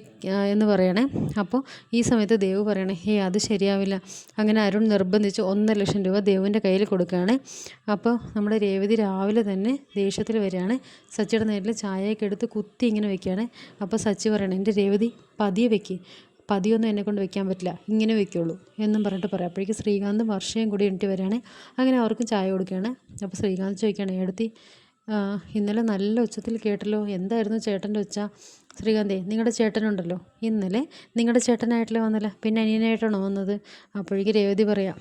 എന്ന് പറയണേ. അപ്പോൾ ഈ സമയത്ത് ദേവ് പറയണേ ഹേ അത് ശരിയാവില്ല. അങ്ങനെ അരുൺ നിർബന്ധിച്ച് ഒന്നര ലക്ഷം രൂപ ദേവിന്റെ കയ്യിൽ കൊടുക്കുകയാണ്. അപ്പോൾ നമ്മുടെ രേവതി രാവിലെ തന്നെ ദേഷ്യത്തിൽ വരികയാണ്. സച്ചിയുടെ നേരിൽ ചായയൊക്കെ എടുത്ത് കുത്തി ഇങ്ങനെ വെക്കുകയാണ്. അപ്പോൾ സച്ചി പറയണേ എന്റെ രേവതി പതിയെ വെക്ക്. പതിയൊന്നും എന്നെ കൊണ്ട് വെക്കാൻ പറ്റില്ല. ഇങ്ങനെ വെക്കുള്ളൂ എന്നും പറഞ്ഞിട്ട് പറയാം. അപ്പോഴേക്കും ശ്രീകാന്തും വർഷയും കൂടി എണീറ്റ് വരികയാണ്. അങ്ങനെ അവർക്കും ചായ കൊടുക്കുകയാണ്. അപ്പോൾ ശ്രീകാന്ത് ചോദിക്കുകയാണ് എടുത്തി ഇന്നലെ നല്ല ഉച്ചത്തിൽ കേട്ടല്ലോ. എന്തായിരുന്നു ചേട്ടന്റെ ഉച്ച? ശ്രീകാന്തേ നിങ്ങളുടെ ചേട്ടനുണ്ടല്ലോ. ഇന്നലെ നിങ്ങളുടെ ചേട്ടനായിട്ടല്ലേ വന്നല്ല? പിന്നെ അനിയനായിട്ടാണോ വന്നത്? അപ്പോഴേക്ക് രേവതി പറയാം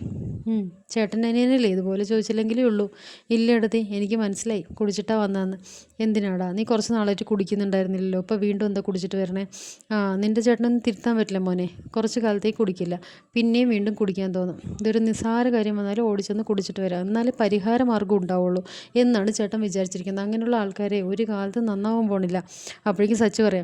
"ഉം, ചേട്ടൻ അനിയനല്ലേ? ഇതുപോലെ ചോദിച്ചില്ലെങ്കിലേ ഉള്ളൂ. ഇല്ല എടുത്തി എനിക്ക് മനസ്സിലായി. കുടിച്ചിട്ടാ വന്നതെന്ന്. എന്തിനാടാ? നീ കുറച്ച് നാളായിട്ട് കുടിക്കുന്നുണ്ടായിരുന്നില്ലല്ലോ. ഇപ്പോൾ വീണ്ടും എന്താ കുടിച്ചിട്ട് വരണേ? ആ നിന്റെ ചേട്ടനൊന്നും തിരുത്താൻ പറ്റില്ല മോനെ. കുറച്ച് കാലത്തേക്ക് കുടിക്കില്ല. പിന്നെയും വീണ്ടും കുടിക്കാൻ തോന്നും. ഇതൊരു നിസ്സാര കാര്യം വന്നാലും ഓടിച്ചെന്ന് കുടിച്ചിട്ട് വരാം. എന്നാലേ പരിഹാര മാർഗം ഉണ്ടാവുള്ളൂ. എന്നാണ് ചേട്ടൻ വിചാരിച്ചിരിക്കുന്നത്. അങ്ങനെയുള്ള ആൾക്കാരെ ഒരു കാലത്ത് നന്നാവാൻ പോണില്ല. അപ്പോഴേക്കും സച്ച് പറയാം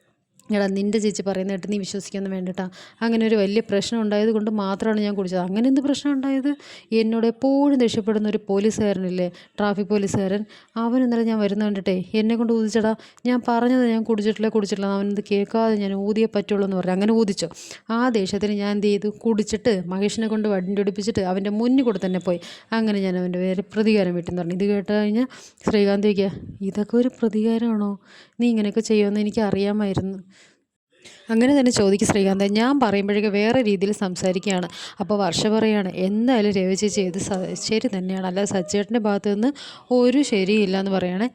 എടാ നിന്റെ ചേച്ചി പറയുന്ന കേട്ട് നീ വിശ്വസിക്കൊന്നും വേണ്ടട്ടാ. അങ്ങനെ ഒരു വലിയ പ്രശ്നം ഉണ്ടായത് കൊണ്ട് മാത്രമാണ് ഞാൻ കുടിച്ചത്. അങ്ങനെ എന്ത് പ്രശ്നം ഉണ്ടായത്? എന്നോട് എപ്പോഴും ദേഷ്യപ്പെടുന്ന ഒരു പോലീസുകാരനില്ലേ? ട്രാഫിക് പോലീസുകാരൻ. അവൻ ഇന്നലെ ഞാൻ വരുന്ന കണ്ടിട്ടേ എന്നെ കൊണ്ട് ഊതിച്ചടാ. ഞാൻ പറഞ്ഞത് ഞാൻ കുടിച്ചിട്ടില്ല കുടിച്ചിട്ടില്ല അവനത് കേൾക്കാതെ ഞാൻ ഊതിയേ പറ്റുള്ളൂ എന്ന് പറഞ്ഞു. അങ്ങനെ ഊതിച്ചോ. ആ ദേഷ്യത്തിന് ഞാൻ എന്ത് ചെയ്തു? കുടിച്ചിട്ട് മഹേഷിനെ കൊണ്ട് വണ്ടി ഒടിപ്പിച്ചിട്ട് അവന്റെ മുന്നിൽ കൂടെ തന്നെ പോയി. അങ്ങനെ ഞാൻ അവന്റെ പേര് പ്രതികാരം വീട്ടെന്ന് പറഞ്ഞു. ഇത് കേട്ട് കഴിഞ്ഞാൽ ശ്രീകാന്ത് ചോദിക്കുക ഇതൊക്കെ ഒരു പ്രതികാരമാണോ? നീ ഇങ്ങനെയൊക്കെ ചെയ്യുമെന്ന് എനിക്ക് അറിയാമായിരുന്നു അങ്ങനെ തന്നെ ചോദിക്കും ശ്രീകാന്ത് ഞാൻ പറയുമ്പോഴേക്കും വേറെ രീതിയിൽ സംസാരിക്കുകയാണ്. അപ്പോൾ വർഷ പറയാണ് എന്തായാലും രവി ചേച്ചി ശരി തന്നെയാണ്. അല്ലാതെ സച്ചേട്ടന്റെ ഭാഗത്തു നിന്ന് ഒരു ശരിയില്ല എന്ന് പറയണേ.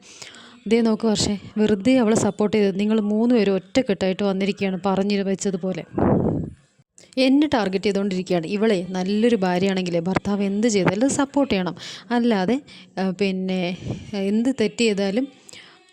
ഇതേ നോക്ക് വർഷേ വെറുതെ അവളെ സപ്പോർട്ട് ചെയ്ത് നിങ്ങൾ മൂന്ന് പേരും ഒറ്റക്കെട്ടായിട്ട് വന്നിരിക്കുകയാണ് പറഞ്ഞു വെച്ചതുപോലെ. എന്നെ ടാർഗറ്റ് ചെയ്തുകൊണ്ടിരിക്കുകയാണ്. ഇവളെ നല്ലൊരു ഭാര്യയാണെങ്കിൽ ഭർത്താവ് എന്ത് ചെയ്താലും സപ്പോർട്ട് ചെയ്യണം. അല്ലാതെ പിന്നെ എന്ത് തെറ്റ് ചെയ്താലും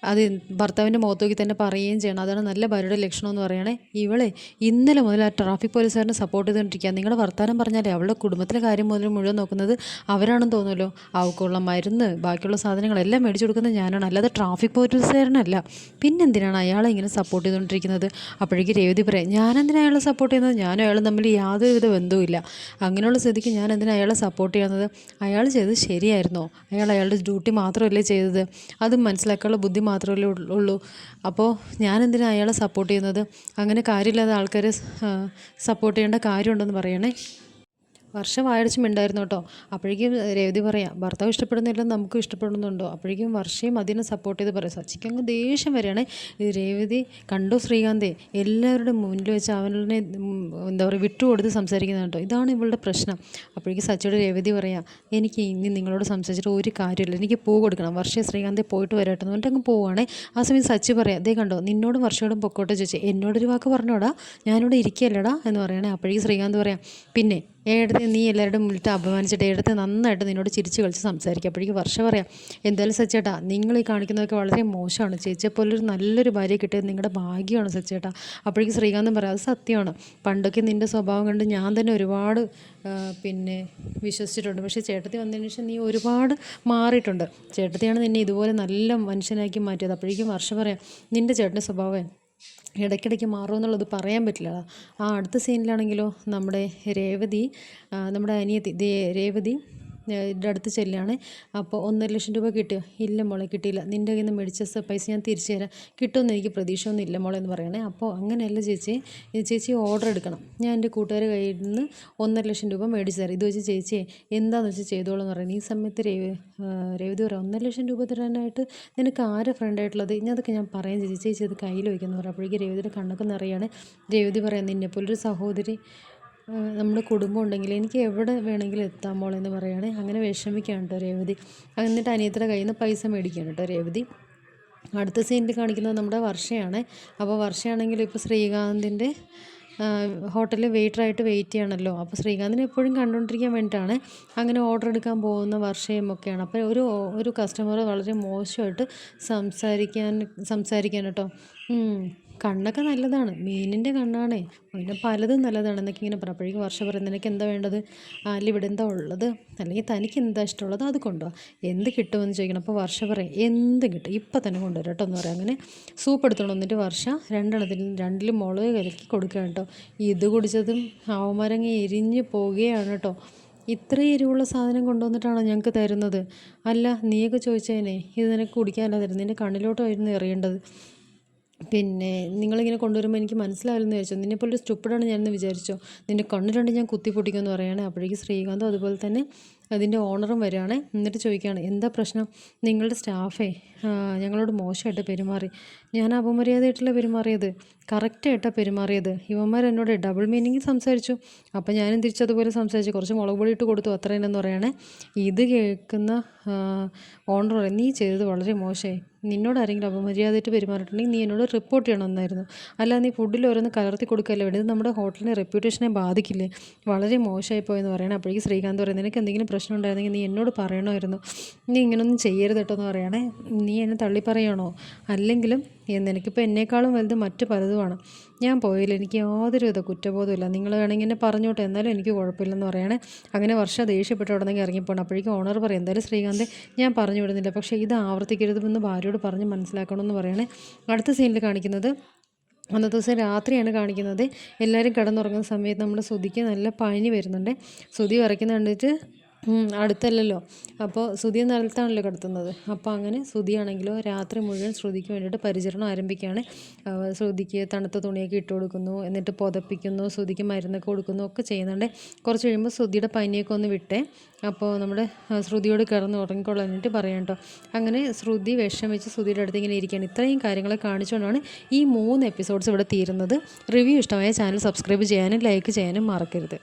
അത് ഭർത്താവിന്റെ മുഖത്ത് നോക്കി തന്നെ പറയുകയും ചെയ്യണം. അതാണ് നല്ല ഭാര്യയുടെ ലക്ഷണം എന്ന് പറയുകയാണെ. ഇവളെ ഇന്നലെ മുതൽ ആ ട്രാഫിക് പോലീസുകാരനെ സപ്പോർട്ട് ചെയ്തുകൊണ്ടിരിക്കുക. നിങ്ങളുടെ വർത്താനം പറഞ്ഞാലേ അവളുടെ കുടുംബത്തിലെ കാര്യം മുതൽ മുഴുവൻ നോക്കുന്നത് അവരാണെന്ന് തോന്നുമല്ലോ. അവൾക്കുള്ള മരുന്ന് ബാക്കിയുള്ള സാധനങ്ങളെല്ലാം മേടിച്ചു കൊടുക്കുന്നത് ഞാനാണ്. അല്ലാതെ ട്രാഫിക് പോലീസുകാരനല്ല. പിന്നെന്തിനാണ് അയാളെ ഇങ്ങനെ സപ്പോർട്ട് ചെയ്തുകൊണ്ടിരിക്കുന്നത്? അപ്പോഴേക്ക് രേവതി പറയാം ഞാനെന്തിനാണ് അയാളെ സപ്പോർട്ട് ചെയ്യുന്നത്? ഞാനും അയാളും തമ്മിൽ യാതൊരുവിധ ബന്ധവുമില്ല. അങ്ങനെയുള്ള സ്ഥിതിക്ക് ഞാൻ എന്തിനാണ് അയാളെ സപ്പോർട്ട് ചെയ്യുന്നത്? അയാൾ ചെയ്തത് ശരിയായിരുന്നോ. അയാൾ അയാളുടെ ഡ്യൂട്ടി മാത്രമല്ലേ ചെയ്തത്. അത് മനസ്സിലാക്കാനുള്ള ബുദ്ധി മാത്രമല്ലേ ഉള്ളൂ അപ്പോൾ ഞാൻ എന്തിനാണ് അയാളെ സപ്പോർട്ട് ചെയ്യുന്നത്? അങ്ങനെ കാര്യമില്ലാതെ ആൾക്കാരെ സപ്പോർട്ട് ചെയ്യേണ്ട കാര്യമുണ്ടെന്ന് പറയണേ. വർഷം വായടിച്ചും മിണ്ടായിരുന്നു കേട്ടോ. അപ്പോഴേക്കും രേവതി പറയാം ഭർത്താവ് ഇഷ്ടപ്പെടുന്നില്ല നമുക്കും ഇഷ്ടപ്പെടുന്നുണ്ടോ? അപ്പോഴേക്കും വർഷയും അതിനെ സപ്പോർട്ട് ചെയ്ത് പറയും സച്ചിക്ക് അങ്ങ് ദേഷ്യം വരികയാണ്. രേവതി കണ്ടു ശ്രീകാന്തേ എല്ലാവരുടെ മുന്നിൽ വെച്ച് അവനെ എന്താ പറയുക വിട്ടുകൊടുത്ത് സംസാരിക്കുന്നത് കേട്ടോ. ഇതാണ് ഇവളുടെ പ്രശ്നം. അപ്പോഴേക്കും സച്ചിയുടെ രേവതി പറയാം എനിക്ക് ഇനി നിങ്ങളോട് സംസാരിച്ചിട്ട് ഒരു കാര്യമില്ല. എനിക്ക് പൂ കൊടുക്കണം. വർഷ ശ്രീകാന്തെ പോയിട്ട് വരട്ടെ എന്ന് പറഞ്ഞിട്ട് അങ്ങ് പോവുകയാണേ ആ സമയം സച്ചി പറയാം അതേ കണ്ടോ നിന്നോടും വർഷയോടും പൊക്കോട്ടെ ചോദിച്ചു എന്നോടൊരു വാക്ക് പറഞ്ഞോടാ. ഞാനിവിടെ ഇരിക്കുകയല്ലടാ എന്ന് പറയണേ. അപ്പോഴേക്കും ശ്രീകാന്ത് പറയാം പിന്നെ ഏടത്തെ നീ എല്ലാവരുടെ മുന്നിട്ട് അപമാനിച്ചിട്ട് ഏടത്തെ നന്നായിട്ട് നിന്നോട് ചിരിച്ച് കളിച്ച് സംസാരിക്കുക അപ്പോഴേക്കും വർഷം പറയാം എന്തായാലും സച്ചേട്ടാ നിങ്ങൾ ഈ കാണിക്കുന്നതൊക്കെ വളരെ മോശമാണ്. ചേച്ചിയെ പോലൊരു നല്ലൊരു ഭാര്യ കിട്ടിയത് നിങ്ങളുടെ ഭാഗ്യമാണ് സച്ചേട്ടാ. അപ്പോഴേക്കും ശ്രീകാന്തം പറയാം അത് സത്യമാണ്. പണ്ടൊക്കെ നിന്റെ സ്വഭാവം കണ്ട് ഞാൻ തന്നെ ഒരുപാട് പിന്നെ വിശ്വസിച്ചിട്ടുണ്ട്. പക്ഷേ ചേട്ടത്തി വന്നതിന് ശേഷം നീ ഒരുപാട് മാറിയിട്ടുണ്ട്. ചേട്ടത്തിയാണ് നിന്നെ ഇതുപോലെ നല്ല മനുഷ്യനാക്കി മാറ്റിയത്. അപ്പോഴേക്കും വർഷം പറയാം നിന്റെ ചേട്ടന്റെ സ്വഭാവം ഇടയ്ക്കിടയ്ക്ക് മാറുമെന്നുള്ളത് പറയാൻ പറ്റില്ല. ആ അടുത്ത സീനിലാണെങ്കിലോ നമ്മുടെ രേവതി നമ്മുടെ അനിയത്തി രേവതി എന്റെ അടുത്ത് ചെല്ലുകയാണ്. അപ്പോൾ ഒന്നര ലക്ഷം രൂപ കിട്ടിയോ? ഇല്ല മോളെ കിട്ടിയില്ല. നിന്റെ കയ്യിൽ നിന്ന് മേടിച്ച പൈസ ഞാൻ തിരിച്ചു തരാം. കിട്ടുമെന്ന് എനിക്ക് പ്രതീക്ഷയൊന്നും ഇല്ല മോളെ എന്ന് പറയണേ. അപ്പോൾ അങ്ങനെയല്ല ചേച്ചി. ചേച്ചി ഓർഡർ എടുക്കണം. ഞാൻ എന്റെ കൂട്ടുകാർ കയ്യിൽ നിന്ന് ഒന്നര ലക്ഷം രൂപ മേടിച്ചു തരാം. ഇത് വെച്ച് ചേച്ചി എന്താണെന്ന് വെച്ചാൽ ചെയ്തോളൂ എന്ന് പറയുന്നത് ഈ സമയത്ത് രേവ രേവതി പറയാം ഒന്നര ലക്ഷം രൂപ തരാനായിട്ട് നിനക്ക് ആരെ ഫ്രണ്ടായിട്ടുള്ളത് ഇനി അതൊക്കെ ഞാൻ പറയാം ചേച്ചി. ചേച്ചി അത് കയ്യിൽ വയ്ക്കുമെന്ന് പറയാം. അപ്പോഴേക്കും രേവതിയുടെ കണ്ണൊക്കെ നിറയാണ്. രേവതി പറയാം നിന്നെപ്പോലൊരു സഹോദരി നമ്മുടെ കുടുംബം ഉണ്ടെങ്കിൽ എനിക്ക് എവിടെ വേണമെങ്കിലും എത്താൻ മോളെന്ന് പറയുകയാണ് അങ്ങനെ വിഷമിക്കുകയാണ് കേട്ടോ രേവതി. എന്നിട്ട് അനിയത്തിയുടെ കയ്യിൽ നിന്ന് പൈസ മേടിക്കുകയാണ് കേട്ടോ രേവതി. അടുത്ത സീനിൽ കാണിക്കുന്നത് നമ്മുടെ വർഷയാണ്. അപ്പോൾ വർഷയാണെങ്കിൽ ഇപ്പോൾ ശ്രീകാന്തിന്റെ ഹോട്ടലിൽ വെയിറ്ററായിട്ട് വെയിറ്റ് ചെയ്യണമല്ലോ. അപ്പോൾ ശ്രീകാന്തിനെ എപ്പോഴും കണ്ടുകൊണ്ടിരിക്കാൻ വേണ്ടിയിട്ടാണ് അങ്ങനെ ഓർഡർ എടുക്കാൻ പോകുന്ന വർഷയും ഒക്കെയാണ്. അപ്പോൾ ഒരു ഒരു കസ്റ്റമർ വളരെ മോശമായിട്ട് സംസാരിക്കാൻ സംസാരിക്കാൻ കേട്ടോ. കണ്ണൊക്കെ നല്ലതാണ്. മീനിന്റെ കണ്ണാണ്. അങ്ങനെ പലതും നല്ലതാണ് എന്നൊക്കെ ഇങ്ങനെ പറയും അപ്പോഴേക്കും വർഷം പറയുന്നത് നിനക്ക് എന്താ വേണ്ടത്? അല്ല ഇവിടെ എന്താ ഉള്ളത്? അല്ലെങ്കിൽ തനിക്ക് എന്താ ഇഷ്ടമുള്ളത്? അത് കൊണ്ടുപോകാം എന്ത് കിട്ടുമെന്ന് ചോദിക്കണം. അപ്പോൾ വർഷ പറയും എന്ത് കിട്ടും? ഇപ്പം തന്നെ കൊണ്ടുവരാം കേട്ടോ എന്ന് പറയാം. അങ്ങനെ സൂപ്പ് എടുത്തോണ്ട് വന്നിട്ട് വർഷ രണ്ടെണ്ണത്തിലും രണ്ടിലും മുളക് കലക്കി കൊടുക്കുക കേട്ടോ. ഇത് കുടിച്ചതും അവന്മാരങ്ങ് എരിഞ്ഞ് പോവുകയാണ് കേട്ടോ. ഇത്ര എരിവുള്ള സാധനം കൊണ്ടുവന്നിട്ടാണോ ഞങ്ങൾക്ക് തരുന്നത്? അല്ല നീയൊക്കെ ചോദിച്ചതിനെ ഇത് നിനക്ക് കുടിക്കാനല്ല തരുന്നത്. നിന്റെ കണ്ണിലോട്ടായിരുന്നു എറിയേണ്ടത്. പിന്നെ നിങ്ങളിങ്ങനെ കൊണ്ടുവരുമ്പോൾ എനിക്ക് മനസ്സിലാവില്ലെന്ന് വിചാരിച്ചു. നിന്നെപ്പോലെ ഒരു സ്റ്റുപ്പിഡാണ് ഞാനെന്ന് വിചാരിച്ചോ. നിന്റെ കണ്ണ് രണ്ട് ഞാൻ കുത്തി പൊട്ടിക്കുമെന്ന് പറയുകയാണ് അപ്പോഴേക്കും ശ്രീകാന്തും അതുപോലെ തന്നെ അതിന്റെ ഓണറും വരികയാണ്. എന്നിട്ട് ചോദിക്കുകയാണ് എന്താ പ്രശ്നം? നിങ്ങളുടെ സ്റ്റാഫേ ഞങ്ങളോട് മോശമായിട്ട് പെരുമാറി. ഞാൻ അപമര്യാദയായിട്ടല്ല പെരുമാറിയത്. കറക്റ്റായിട്ടാണ് പെരുമാറിയത്. ഇവന്മാർ എന്നോട് ഡബിൾ മീനിങ് സംസാരിച്ചു. അപ്പോൾ ഞാനും തിരിച്ചതുപോലെ സംസാരിച്ചു. കുറച്ച് മുളക് പൊടി ഇട്ട് കൊടുത്തു അത്രയെന്ന് പറയണേ. ഇത് കേൾക്കുന്ന ഓണർ നീ ചെയ്തത് വളരെ മോശമായി. നിന്നോട് ആരെങ്കിലും അപമര്യാദയായിട്ട് പെരുമാറിയിട്ടുണ്ടെങ്കിൽ നീ എന്നോട് റിപ്പോർട്ട് ചെയ്യണമെന്നായിരുന്നു അല്ല നീ ഫുഡിൽ ഓരോന്ന് കലർത്തി കൊടുക്കല്ലേ വേണ്ടത്? നമ്മുടെ ഹോട്ടലിന്റെ റെപ്യൂട്ടേഷനെ ബാധിക്കില്ലേ? വളരെ മോശമായി പോയെന്ന് പറയണേ. അപ്പോഴേക്കും ശ്രീകാന്ത് പറയുന്നത് നിനക്ക് എന്തെങ്കിലും ഉണ്ടായിരുന്നെങ്കിൽ നീ എന്നോട് പറയണമായിരുന്നു. നീ ഇങ്ങനൊന്നും ചെയ്യരുത് കേട്ടോ എന്ന് പറയണേ. നീ എന്നെ തള്ളി പറയണോ? അല്ലെങ്കിലും എനിക്കിപ്പോൾ എന്നേക്കാളും വലുത് മറ്റു പലതുമാണ്. ഞാൻ പോയില്ല. എനിക്ക് യാതൊരു വിധ കുറ്റബോധമില്ല നിങ്ങൾ വേണമെങ്കിൽ എന്നെ പറഞ്ഞോട്ടെ. എന്നാലും എനിക്ക് കുഴപ്പമില്ലെന്ന് പറയണേ. അങ്ങനെ വർഷം ദേഷ്യപ്പെട്ട് ഉടനെ ഇറങ്ങിപ്പോണം. അപ്പോഴേക്കും ഓണർ പറയും എന്തായാലും ശ്രീകാന്ത് ഞാൻ പറഞ്ഞു വിടുന്നില്ല. പക്ഷേ ഇത് ആവർത്തിക്കരുതെന്ന് ഭാര്യയോട് പറഞ്ഞ് മനസ്സിലാക്കണമെന്ന് പറയണേ. അടുത്ത സീനിൽ കാണിക്കുന്നത് അന്നത്തെ ദിവസം രാത്രിയാണ് കാണിക്കുന്നത്. എല്ലാവരും കിടന്നുറങ്ങുന്ന സമയത്ത് നമ്മുടെ ശ്രുതിക്ക് നല്ല പനി വരുന്നുണ്ട്. ശ്രുതി വരയ്ക്കുന്ന കണ്ടിട്ട് അടുത്തല്ലല്ലോ. അപ്പോൾ സുതി നിലത്താണല്ലോ കിടത്തുന്നത്. അപ്പോൾ അങ്ങനെ ശ്രുതിയാണെങ്കിലോ രാത്രി മുഴുവൻ ശ്രുതിക്ക് വേണ്ടിയിട്ട് പരിചരണം ആരംഭിക്കുകയാണ്. ശ്രുതിക്ക് തണുത്ത തുണിയൊക്കെ ഇട്ട് കൊടുക്കുന്നു എന്നിട്ട് പുതപ്പിക്കുന്നു ശ്രുതിക്ക് മരുന്നൊക്കെ കൊടുക്കുന്നു ഒക്കെ ചെയ്യുന്നുണ്ട്. കുറച്ച് കഴിയുമ്പോൾ ശ്രുതിയുടെ പനിയൊക്കെ ഒന്ന് വിട്ടേ. അപ്പോൾ നമ്മുടെ ശ്രുതിയോട് കിടന്ന് ഉറങ്ങിക്കൊള്ളാനായിട്ട് പറയാം കേട്ടോ. അങ്ങനെ ശ്രുതി വിഷം വെച്ച് ശ്രുതിയുടെ അടുത്ത് ഇങ്ങനെ ഇരിക്കുകയാണ്. ഇത്രയും കാര്യങ്ങളെ കാണിച്ചുകൊണ്ടാണ് ഈ മൂന്ന് എപ്പിസോഡ്സ് ഇവിടെ തീരുന്നത്. റിവ്യൂ ഇഷ്ടമായ ചാനൽ സബ്സ്ക്രൈബ് ചെയ്യാനും ലൈക്ക് ചെയ്യാനും മറക്കരുത്.